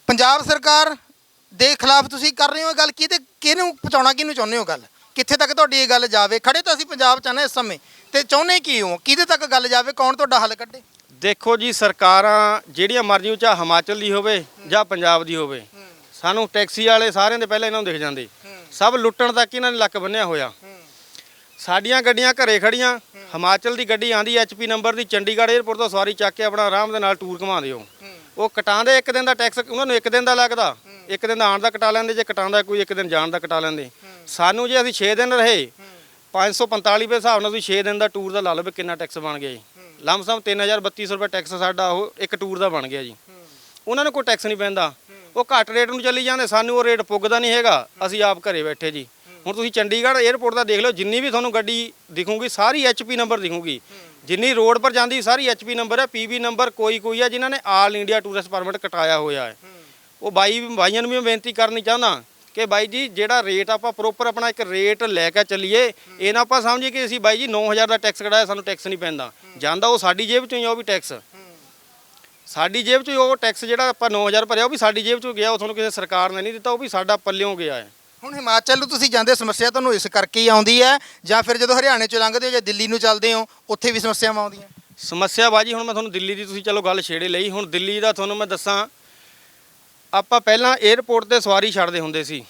ਪੰਜਾਬ ਸਰਕਾਰ ਦੇ ਖਿਲਾਫ ਤੁਸੀਂ ਕਰ ਰਹੇ ਹੋ ਇਹ ਗੱਲ ਕਿਹਦੇ ਕਿਹਨੂੰ ਪਹੁੰਚਾਉਣਾ, ਕਿਹਨੂੰ ਚਾਹੁੰਦੇ ਹੋ ਗੱਲ? ਕਿੱਥੇ ਤੱਕ ਤੁਹਾਡੀ ਇਹ ਗੱਲ ਜਾਵੇ? ਖੜੇ ਤਾਂ ਅਸੀਂ ਪੰਜਾਬ ਚ ਆ ਨਾ ਇਸ ਸਮੇਂ। ਤੇ ਚਾਹੁੰਦੇ ਕੀ ਹੋ? ਕਿਹਦੇ ਤੱਕ ਗੱਲ ਜਾਵੇ? ਕੌਣ ਤੁਹਾਡਾ ਹੱਲ ਕੱਢੇ? ਦੇਖੋ ਜੀ, ਸਰਕਾਰਾਂ ਜਿਹੜੀਆਂ ਮਰਜ਼ੀ ਚਾਹ ਹਿਮਾਚਲ ਦੀ ਹੋਵੇ ਜਾਂ ਪੰਜਾਬ ਦੀ ਹੋਵੇ, ਸਾਨੂੰ ਟੈਕਸੀ ਵਾਲੇ ਸਾਰਿਆਂ ਦੇ ਪਹਿਲਾਂ ਇਹਨਾਂ ਨੂੰ ਦਿਖ ਜਾਂਦੇ। ਸਭ ਲੁੱਟਣ ਤੱਕ ਇਹਨਾਂ ਨੇ ਲੱਕ ਬੰਨਿਆ ਹੋਇਆ। ਸਾਡੀਆਂ ਗੱਡੀਆਂ ਘਰੇ ਖੜੀਆਂ ਹਿਮਾਚਲ ਦੀ ਗੱਡੀ ਆਂਦੀ ਐਚਪੀ ਨੰਬਰ ਦੀ, ਚੰਡੀਗੜ੍ਹ 에ਅਰਪੋਰਟ ਤੋਂ ਸਵਾਰੀ ਚੱਕ ਕੇ ਆਪਣਾ ਆਰਾਮ ਦੇ ਨਾਲ ਟੂਰ ਘੁਮਾ ਦਿਓ। ਉਹ ਕਟਾਉਂਦੇ ਇੱਕ ਦਿਨ ਦਾ ਟੈਕਸ ਉਹਨਾਂ ਨੂੰ ਇੱਕ ਦਿਨ ਦਾ ਲੱਗਦਾ। ਇੱਕ ਦਿਨ ਦਾ ਆਉਣ ਦਾ ਕਟਾ ਲੈਂਦੇ ਜੇ ਕਟਾਉਂਦਾ ਕੋਈ ਇੱਕ ਦਿਨ ਜਾਣ ਦਾ ਕਟਾ ਲੈਂਦੇ। ਸਾਨੂੰ ਜੇ ਅਸੀਂ 6 ਦਿਨ ਰਹੇ 545 ਦੇ ਹਿਸਾਬ ਨਾਲ ਤੁਸੀਂ 6 ਦਿਨ ਦਾ ਟੂਰ ਦਾ ਲਾ ਲਓ ਵੀ ਕਿੰਨਾ ਟੈਕਸ ਬਣ ਗਿਆ ਜੀ। ਲਮਸਮ 3032 ਰੁਪਏ ਟੈਕਸ ਸਾਡਾ ਉਹ ਇੱਕ ਟੂਰ ਦਾ ਬਣ ਗਿਆ ਜੀ। ਉਹਨਾਂ ਨੂੰ ਕੋਈ ਟੈਕਸ ਨਹੀਂ ਪੈਂਦਾ। ਉਹ ਘੱਟ ਰੇਟ ਨੂੰ ਚੱਲੀ ਜਾਂਦੇ ਸਾਨੂੰ ਉਹ ਰੇਟ ਪੁੱਗਦਾ ਨਹੀਂ ਹੈਗਾ। ਅਸੀਂ ਆਪ ਘਰੇ ਬੈਠੇ ਜੀ। ਹੁਣ ਤੁਸੀਂ ਚੰਡੀਗੜ੍ਹ 에ਅਰਪੋਰਟ ਦਾ ਦੇਖ ਲਓ ਜਿੰਨੀ ਵੀ ਤੁਹਾਨੂੰ ਗੱਡੀ ਦਿਖੂਗੀ ਸਾਰੀ ਐਚਪੀ ਨੰਬਰ ਦਿਖੂਗੀ। ਜਿੰਨੀ ਰੋਡ ਪਰ ਜਾਂਦੀ ਸਾਰੀ ਐਚਪੀ ਨੰਬਰ ਹੈ ਪੀਬੀ ਨੰਬਰ, ਕੋਈ ਕੋਈ ਹੈ, ਜਿਨ੍ਹਾਂ ਨੇ ਆਲ ਇੰਡੀਆ ਟੂਰਿਸਟ ਪਰਮਿਟ ਕਟਾਇਆ ਹੋਇਆ ਹੈ। ਉਹ ਬਾਈ ਬਾਈਆਂ ਨੂੰ ਵੀ ਮੈਂ ਬੇਨਤੀ ਕਰਨੀ ਚਾਹੁੰਦਾ ਕਿ ਬਾਈ ਜੀ, ਜਿਹੜਾ ਰੇਟ ਆਪਾਂ ਪ੍ਰੋਪਰ ਆਪਣਾ ਇੱਕ ਰੇਟ ਲੈ ਕੇ ਚੱਲੀਏ, ਇਹ ਨਾ ਆਪਾਂ ਸਮਝੀਏ ਕਿ ਅਸੀਂ ਬਾਈ ਜੀ 9000 ਦਾ ਟੈਕਸ ਕਢਾਇਆ, ਸਾਨੂੰ ਟੈਕਸ ਨਹੀਂ ਪੈਂਦਾ। ਜਾਂਦਾ ਉਹ ਸਾਡੀ ਜੇਬ ਚੋਂ ਹੀ ਉਹ ਵੀ ਟੈਕਸ ਸਾਡੀ ਜੇਬ ਚੋਂ ਹੀ ਉਹ ਟੈਕਸ ਜਿਹੜਾ ਆਪਾਂ 9000 ਭਰਿਆ, ਉਹ ਵੀ ਸਾਡੀ ਜੇਬ ਚੋਂ ਗਿਆ, ਉਹ ਤੁਹਾਨੂੰ ਕਿਸੇ ਸਰਕਾਰ ਨੇ ਨਹੀਂ ਦਿੱਤਾ, ਉਹ ਵੀ ਸਾਡਾ ਪੱਲਿਓਂ ਗਿਆ ਹੈ। ਹੁਣ ਹਿਮਾਚਲ ਨੂੰ ਤੁਸੀਂ ਜਾਂਦੇ ਸਮੱਸਿਆ ਤੁਹਾਨੂੰ ਇਸ ਕਰਕੇ ਹੀ ਆਉਂਦੀ ਹੈ, ਜਾਂ ਫਿਰ ਜਦੋਂ ਹਰਿਆਣੇ ਚੋਂ ਲੰਘਦੇ ਹੋ ਜਾਂ ਦਿੱਲੀ ਨੂੰ ਚੱਲਦੇ ਹੋ, ਉੱਥੇ ਵੀ ਸਮੱਸਿਆਵਾਂ ਆਉਂਦੀਆਂ? ਸਮੱਸਿਆ ਬਾਜੀ ਹੁਣ ਮੈਂ ਤੁਹਾਨੂੰ ਦਿੱਲੀ ਦੀ ਤੁਸੀਂ ਚਲੋ ਗੱਲ ਛੇੜੇ ਲਈ, ਹੁਣ ਦਿੱਲੀ ਦਾ ਤੁਹਾਨੂੰ ਮੈਂ ਦੱਸਾਂ, ਆਪਾਂ ਪਹਿਲਾਂ 에ਅਰਪੋਰਟ ਤੇ ਸਵਾਰੀ ਛੱਡਦੇ ਹੁੰਦੇ ਸੀ।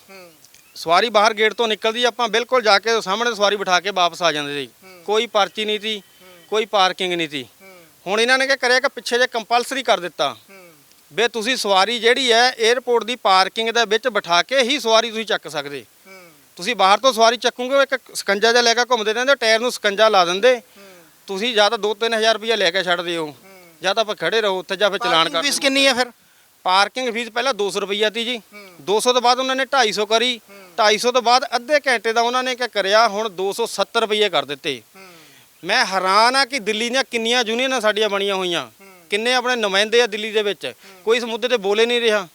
ਸਵਾਰੀ ਬਾਹਰ ਗੇਟ ਤੋਂ ਨਿਕਲਦੀ, ਆਪਾਂ ਬਿਲਕੁਲ ਜਾ ਕੇ ਸਾਹਮਣੇ ਸਵਾਰੀ ਬਿਠਾ ਕੇ ਵਾਪਸ ਆ ਜਾਂਦੇ ਸੀ। ਕੋਈ ਪਰਚੀ ਨਹੀਂ ਸੀ, ਕੋਈ ਪਾਰਕਿੰਗ ਨਹੀਂ ਸੀ। ਹੁਣ ਇਹਨਾਂ ਨੇ ਕੀ ਕਰਿਆ ਕਿ ਪਿੱਛੇ ਜੇ ਕੰਪਲਸਰੀ ਕਰ ਦਿੱਤਾ। ਵੀ ਤੁਸੀਂ ਸਵਾਰੀ ਜਿਹੜੀ ਹੈ 에ਅਰਪੋਰਟ ਦੀ ਪਾਰਕਿੰਗ ਦੇ ਵਿੱਚ ਬਿਠਾ ਕੇ ਹੀ ਸਵਾਰੀ ਤੁਸੀਂ ਚੱਕ ਸਕਦੇ। ਤੁਸੀਂ ਬਾਹਰ ਤੋਂ ਸਵਾਰੀ ਚੱਕੋਗੇ ਇੱਕ ਸਕੰਜਾ ਜਿਹਾ ਲੈ ਕੇ ਘੁੰਮਦੇ ਰਹਿੰਦੇ ਟਾਇਰ ਨੂੰ ਸਕੰਜਾ ਲਾ ਦਿੰਦੇ। ਤੁਸੀਂ ਜਾਂ ਤਾਂ 2-3000 ਰੁਪਏ ਲੈ ਕੇ ਛੱਡਦੇ ਹੋ। ਜਾਂ ਤਾਂ ਆਪਾਂ ਖੜੇ ਰਹੋ ਉੱਥੇ ਜਾਂ ਫਿਰ ਚਲਾਨ ਕਰ ਫੀਸ ਕਿੰਨੀ ਹੈ ਫਿਰ? ਪਾਰਕਿੰਗ ਫੀਸ ਪਹਿਲਾਂ 200 ਰੁਪਈਆ ਤੀ ਜੀ। 200 ਤੋਂ ਬਾਅਦ ਉਹਨਾਂ ਨੇ 250 ਕਰੀ। 250 ਤੋਂ ਬਾਅਦ ਅੱਧੇ ਘੰਟੇ ਦਾ ਉਹਨਾਂ ਨੇ ਕੀ ਕਰਿਆ ਹੁਣ 270 ਰੁਪਏ ਕਰ ਦਿੱਤੇ। ਮੈਂ ਹੈਰਾਨ ਆ ਕਿ ਦਿੱਲੀ ਦੀਆਂ ਕਿੰਨੀਆਂ ਯੂਨੀਅਨਾਂ ਸਾਡੀਆਂ ਬਣੀਆਂ ਹੋਈਆਂ। ਕਿੰਨੇ ਆਪਣੇ ਨੁਮਾਇੰਦੇ ਆ ਦਿੱਲੀ ਦੇ ਵਿੱਚ? ਕੋਈ ਇਸ ਮੁੱਦੇ ਤੇ ਬੋਲੇ ਨਹੀਂ ਰਿਹਾ।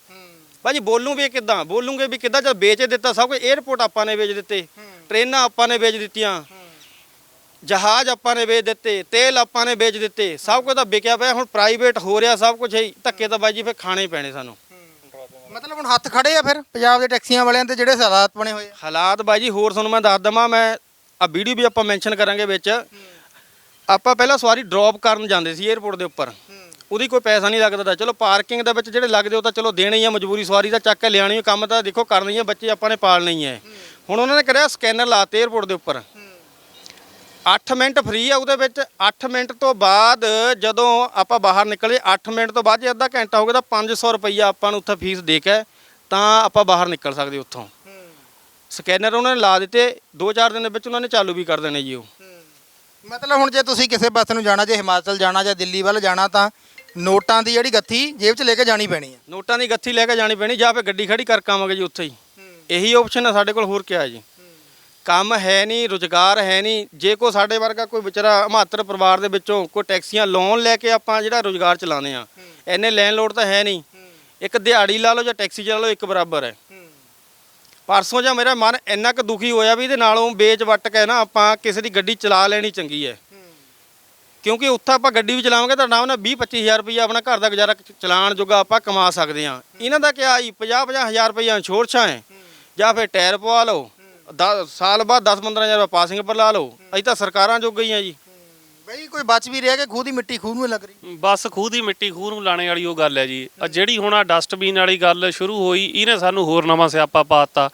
ਭਾਜੀ ਬੋਲੂ ਵੀ ਕਿੱਦਾਂ? ਬੋਲੂਗੇ ਵੀ ਕਿੱਦਾਂ? ਜਦ ਵੇਚ ਦਿੱਤਾ ਸਭ ਕੁਝ 에ਅਰਪੋਰਟ ਆਪਾਂ ਨੇ ਵੇਚ ਦਿੱਤੇ ਟ੍ਰੇਨਾਂ ਆਪਾਂ ਨੇ ਵੇਚ ਦਿੱਤੀਆਂ ਜਹਾਜ਼ ਆਪਾਂ ਨੇ ਵੇਚ ਦਿੱਤੇ ਤੇਲ ਆਪਾਂ ਨੇ ਵੇਚ ਦਿੱਤੇ ਸਭ ਕੁਝ ਤਾਂ ਵਿਕਿਆ ਪਿਆ। ਹੁਣ ਪ੍ਰਾਈਵੇਟ ਹੋ ਰਿਹਾ ਸਭ ਕੁਝ ਹੀ ਧੱਕੇ ਤਾਂ ਬਾਈ ਜੀ ਫਿਰ ਖਾਣੇ ਪੈਣੇ ਸਾਨੂੰ। ਮਤਲਬ ਹੁਣ ਹੱਥ ਖੜੇ ਆ ਫਿਰ ਪੰਜਾਬ ਦੇ ਟੈਕਸੀਆਂ ਵਾਲਿਆਂ ਤੇ ਜਿਹੜੇ ਹਾਲਾਤ ਬਣੇ ਹੋਏ ਆ? ਹਾਲਾਤ ਬਾਈ ਜੀ ਹੋਰ ਤੁਹਾਨੂੰ ਮੈਂ ਦੱਸ ਦਵਾਂ ਮੈਂ ਆ ਵੀਡੀਓ ਵੀ ਆਪਾਂ ਮੈਂਸ਼ਨ ਕਰਾਂਗੇ ਵਿੱਚ। ਆਪਾਂ ਪਹਿਲਾਂ ਸਵਾਰੀ ਡ੍ਰੌਪ ਕਰਨ ਜਾਂਦੇ ਸੀ 에어ਪੋਰਟ ਦੇ ਉੱਪਰ। ਉਹਦੀ ਕੋਈ ਪੈਸਾ ਨਹੀਂ ਲੱਗਦਾ ਚਲੋ ਪਾਰਕਿੰਗ ਦੇ ਵਿੱਚ ਜਿਹੜੇ ਲੱਗਦੇ ਉਹ ਤਾਂ ਚਲੋ ਦੇਣੇ ਹੀ ਆ ਮਜਬੂਰੀ ਸਵਾਰੀ ਦਾ ਚੱਕ ਕੇ ਲਿਆਣੀ ਹੈ ਕੰਮ ਤਾਂ ਦੇਖੋ ਕਰਨੀ ਹੈ ਬੱਚੇ ਆਪਾਂ ਨੇ ਪਾਲਣੇ ਹੀ ਹੈ। ਹੁਣ ਉਹਨਾਂ ਨੇ ਕਰਿਆ ਸਕੈਨਰ ਲਾਤੇ 에어ਪੋਰਟ ਦੇ ਉੱਪਰ। 8 ਮਿੰਟ ਫ੍ਰੀ ਆ ਉਹਦੇ ਵਿੱਚ 8 ਮਿੰਟ ਤੋਂ ਬਾਅਦ ਜਦੋਂ ਆਪਾਂ ਬਾਹਰ ਨਿਕਲੇ 8 ਮਿੰਟ ਤੋਂ ਬਾਅਦ ਜੇ ਅੱਧਾ ਘੰਟਾ ਹੋ ਗਿਆ ਤਾਂ 500 ਰੁਪਈਆ ਆਪਾਂ ਨੂੰ ਉੱਥੇ ਫੀਸ ਦੇ ਕੇ ਤਾਂ ਆਪਾਂ ਬਾਹਰ ਨਿਕਲ ਸਕਦੇ ਉੱਥੋਂ। ਸਕੈਨਰ ਉਹਨਾਂ ਨੇ ਲਾ ਦਿੱਤੇ 2-4 ਦਿਨ ਦੇ ਵਿੱਚ ਉਹਨਾਂ ਨੇ ਚਾਲੂ ਵੀ ਕਰ ਦੇਣੇ ਜੀ ਉਹ। ਮਤਲਬ ਹੁਣ ਜੇ ਤੁਸੀਂ ਕਿਸੇ ਪਾਸੇ ਨੂੰ ਜਾਣਾ ਜੇ ਹਿਮਾਚਲ ਜਾਣਾ ਜਾਂ ਦਿੱਲੀ ਵੱਲ ਜਾਣਾ ਤਾਂ ਨੋਟਾਂ ਦੀ ਜਿਹੜੀ ਗੱਥੀ ਜੇਬ 'ਚ ਲੈ ਕੇ ਜਾਣੀ ਪੈਣੀ ਹੈ। ਨੋਟਾਂ ਦੀ ਗੱਥੀ ਲੈ ਕੇ ਜਾਣੀ ਪੈਣੀ ਜਾਂ ਫਿਰ ਗੱਡੀ ਖੜੀ ਕਰਕੇ ਆਵਾਂਗੇ ਜੀ ਉੱਥੇ ਹੀ। ਇਹੀ ਆਪਸ਼ਨ ਹੈ ਸਾਡੇ ਕੋਲ ਹੋਰ ਕੀ ਹੈ। ਜੀ ਕੰਮ ਹੈ ਨਹੀਂ ਰੁਜ਼ਗਾਰ ਹੈ ਨਹੀਂ ਜੇ ਕੋ ਸਾਡੇ ਵਰਗਾ ਕੋਈ ਵਿਚਾਰਾ ਮਾਤਰ ਪਰਿਵਾਰ ਦੇ ਵਿੱਚੋਂ ਕੋਈ ਟੈਕਸੀਆਂ ਲੋਨ ਲੈ ਕੇ ਆਪਾਂ ਜਿਹੜਾ ਰੁਜ਼ਗਾਰ ਚਲਾਉਂਦੇ ਆ ਐਨੇ ਲੈਣ ਲੋਡ ਤਾਂ ਹੈ ਨਹੀਂ। ਇੱਕ ਦਿਹਾੜੀ ਲਾ ਲਓ ਜਾਂ ਟੈਕਸੀ ਚਲਾ ਲਓ ਇੱਕ ਬਰਾਬਰ ਹੈ। ਪਰਸੋਂ ਜਾਂ ਮੇਰਾ ਮਨ ਇੰਨਾ ਕੁ ਦੁਖੀ ਹੋਇਆ ਵੀ ਇਹਦੇ ਨਾਲੋਂ ਵੇਚ ਵੱਟ ਕੇ ਨਾ ਆਪਾਂ ਕਿਸੇ ਦੀ ਗੱਡੀ ਚਲਾ ਲੈਣੀ ਚੰਗੀ ਹੈ। ਕਿਉਂਕਿ ਉੱਥੇ ਆਪਾਂ ਗੱਡੀ ਵੀ ਚਲਾਵਾਂਗੇ ਤਾਂ ਆਰਾਮ ਨਾਲ 20 25000 ਰੁਪਈਆ ਆਪਣਾ ਘਰ ਦਾ ਗੁਜ਼ਾਰਾ ਚਲਾਉਣ ਜੋਗਾ ਆਪਾਂ ਕਮਾ ਸਕਦੇ ਹਾਂ। ਇਹਨਾਂ ਦਾ ਕੀ ਆਈ 50 50000 ਰੁਪਈਆ ਛੋੜਛਾਂ ਹੈ। ਜਾਂ ਫਿਰ ਟਾਇਰ ਪਵਾ ਲਓ, ਦਸ ਸਾਲ ਬਾਅਦ 10 15000 ਰੁਪਏ ਪਾਸਿੰਗ ਪਰ ਲਾ ਲਓ। ਅਸੀਂ ਤਾਂ ਸਰਕਾਰਾਂ ਜੋਗੇ ਹੀ ਆ ਜੀ। ਕਈ ਕੋਈ ਬਚ ਵੀ ਰਿਹਾ ਕਿ ਖੂਹ ਦੀ ਮਿੱਟੀ ਖੂਹ ਨੂੰ ਹੀ ਲੱਗ ਰਹੀ? ਬਸ ਖੂਹ ਦੀ ਮਿੱਟੀ ਖੂਹ ਨੂੰ ਲਾਣੇ ਵਾਲੀ ਉਹ ਗੱਲ ਹੈ ਜੀ। ਆ ਜਿਹੜੀ ਹੁਣ ਆ ਡਸਟਬਿਨ ਵਾਲੀ ਗੱਲ ਸ਼ੁਰੂ ਹੋਈ, ਇਹਨੇ ਸਾਨੂੰ ਹੋਰ ਨਵਾਂ ਸਿਆਪਾ ਪਾਤਾ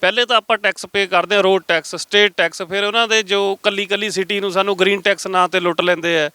ਪਹਿਲੇ ਤਾਂ ਆਪਾਂ ਟੈਕਸ ਪੇ ਕਰਦੇ ਆ ਰੋਡ ਟੈਕਸ ਸਟੇਟ ਟੈਕਸ ਫਿਰ ਉਹਨਾਂ ਦੇ ਜੋ ਕੱਲੀ ਕੱਲੀ ਸਿਟੀ ਨੂੰ ਸਾਨੂੰ ਗ੍ਰੀਨ ਟੈਕਸ ਨਾਂ ਤੇ ਲੁੱਟ ਲੈਂਦੇ ਆ।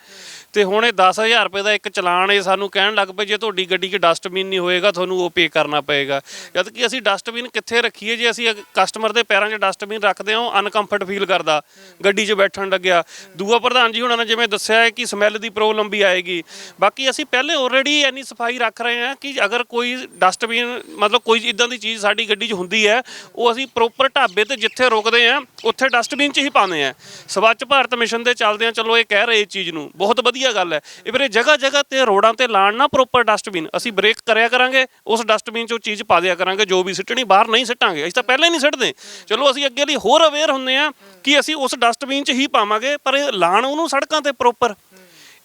ਤੇ ਹੁਣ ਇਹ 10000 ਰੁਪਏ ਦਾ ਇੱਕ ਚਲਾਨ ਇਹ ਸਾਨੂੰ ਕਹਿਣ ਲੱਗ ਪਏ, ਜੇ ਤੁਹਾਡੀ ਗੱਡੀ 'ਚ ਡਸਟਬਿਨ ਨਹੀਂ ਹੋਏਗਾ, ਤੁਹਾਨੂੰ ਉਹ ਪੇ ਕਰਨਾ ਪਏਗਾ। ਜਦ ਕਿ ਅਸੀਂ ਡਸਟਬਿਨ ਕਿੱਥੇ ਰੱਖੀਏ, ਜੇ ਅਸੀਂ ਕਸਟਮਰ ਦੇ ਪੈਰਾਂ 'ਚ ਡਸਟਬਿਨ ਰੱਖਦੇ ਹਾਂ, ਉਹ ਅਨਕੰਫਰਟ ਫੀਲ ਕਰਦਾ, ਗੱਡੀ 'ਚ ਬੈਠਣ ਲੱਗਿਆ। ਦੂਆ ਪ੍ਰਧਾਨ ਜੀ ਹੁਣਾਂ ਨੇ ਜਿਵੇਂ ਦੱਸਿਆ ਹੈ ਕਿ ਸਮੈਲ ਦੀ ਪ੍ਰੋਬਲਮ ਵੀ ਆਏਗੀ। ਬਾਕੀ ਅਸੀਂ ਪਹਿਲੇ ਆਲਰੇਡੀ ਇੰਨੀ ਸਫ਼ਾਈ ਰੱਖ ਰਹੇ ਹਾਂ ਕਿ ਅਗਰ ਕੋਈ ਡਸਟਬਿਨ ਮਤਲਬ ਕੋਈ ਇਦਾਂ ਦੀ ਚੀਜ਼ ਸਾਡੀ ਗੱਡੀ 'ਚ ਹੁੰਦੀ ਹੈ, ਉਹ ਅਸੀਂ ਪ੍ਰੋਪਰ ਢਾਬੇ ਤੇ ਜਿੱਥੇ ਰੁਕਦੇ ਹਾਂ, ਉੱਥੇ ਡਸਟਬਿਨ 'ਚ ਹੀ ਪਾਉਂਦੇ ਹਾਂ। ਸਵੱਛ ਭਾਰਤ ਮਿਸ਼ਨ ਦੇ ਚੱਲਦੇ ਚਲੋ ਇਹ ਕਹਿ ਰਹੇ ਇਸ ਚੀਜ਼ ਨੂੰ। ਬਹੁਤ ਵਧੀਆ ਗੱਲ ਹੈ। ਇਹ ਵੀਰੇ ਜਗ੍ਹਾ ਜਗ੍ਹਾ ਤੇ ਰੋਡਾਂ ਤੇ ਲਾਣ ਨਾ ਪ੍ਰੋਪਰ ਡਸਟਬਿਨ ਅਸੀਂ ਬ੍ਰੇਕ ਕਰਿਆ ਕਰਾਂਗੇ, ਉਸ ਡਸਟਬਿਨ 'ਚ ਚੀਜ਼ ਪਾ ਦਿਆ ਕਰਾਂਗੇ, ਜੋ ਵੀ ਸਿੱਟਣੀ, ਬਾਹਰ ਨਹੀਂ ਸਿੱਟਾਂਗੇ। ਅਸੀਂ ਤਾਂ ਪਹਿਲਾਂ ਹੀ ਨਹੀਂ ਸਿੱਟਦੇ। ਚਲੋ ਅਸੀਂ ਅੱਗੇ ਲਈ ਹੋਰ ਅਵੇਅਰ ਹੁੰਦੇ ਆ ਕਿ ਅਸੀਂ ਉਸ ਡਸਟਬਿਨ 'ਚ ਹੀ ਪਾਵਾਂਗੇ, ਪਰ ਇਹ ਲਾਣ ਉਹਨੂੰ ਸੜਕਾਂ ਤੇ ਪ੍ਰੋਪਰ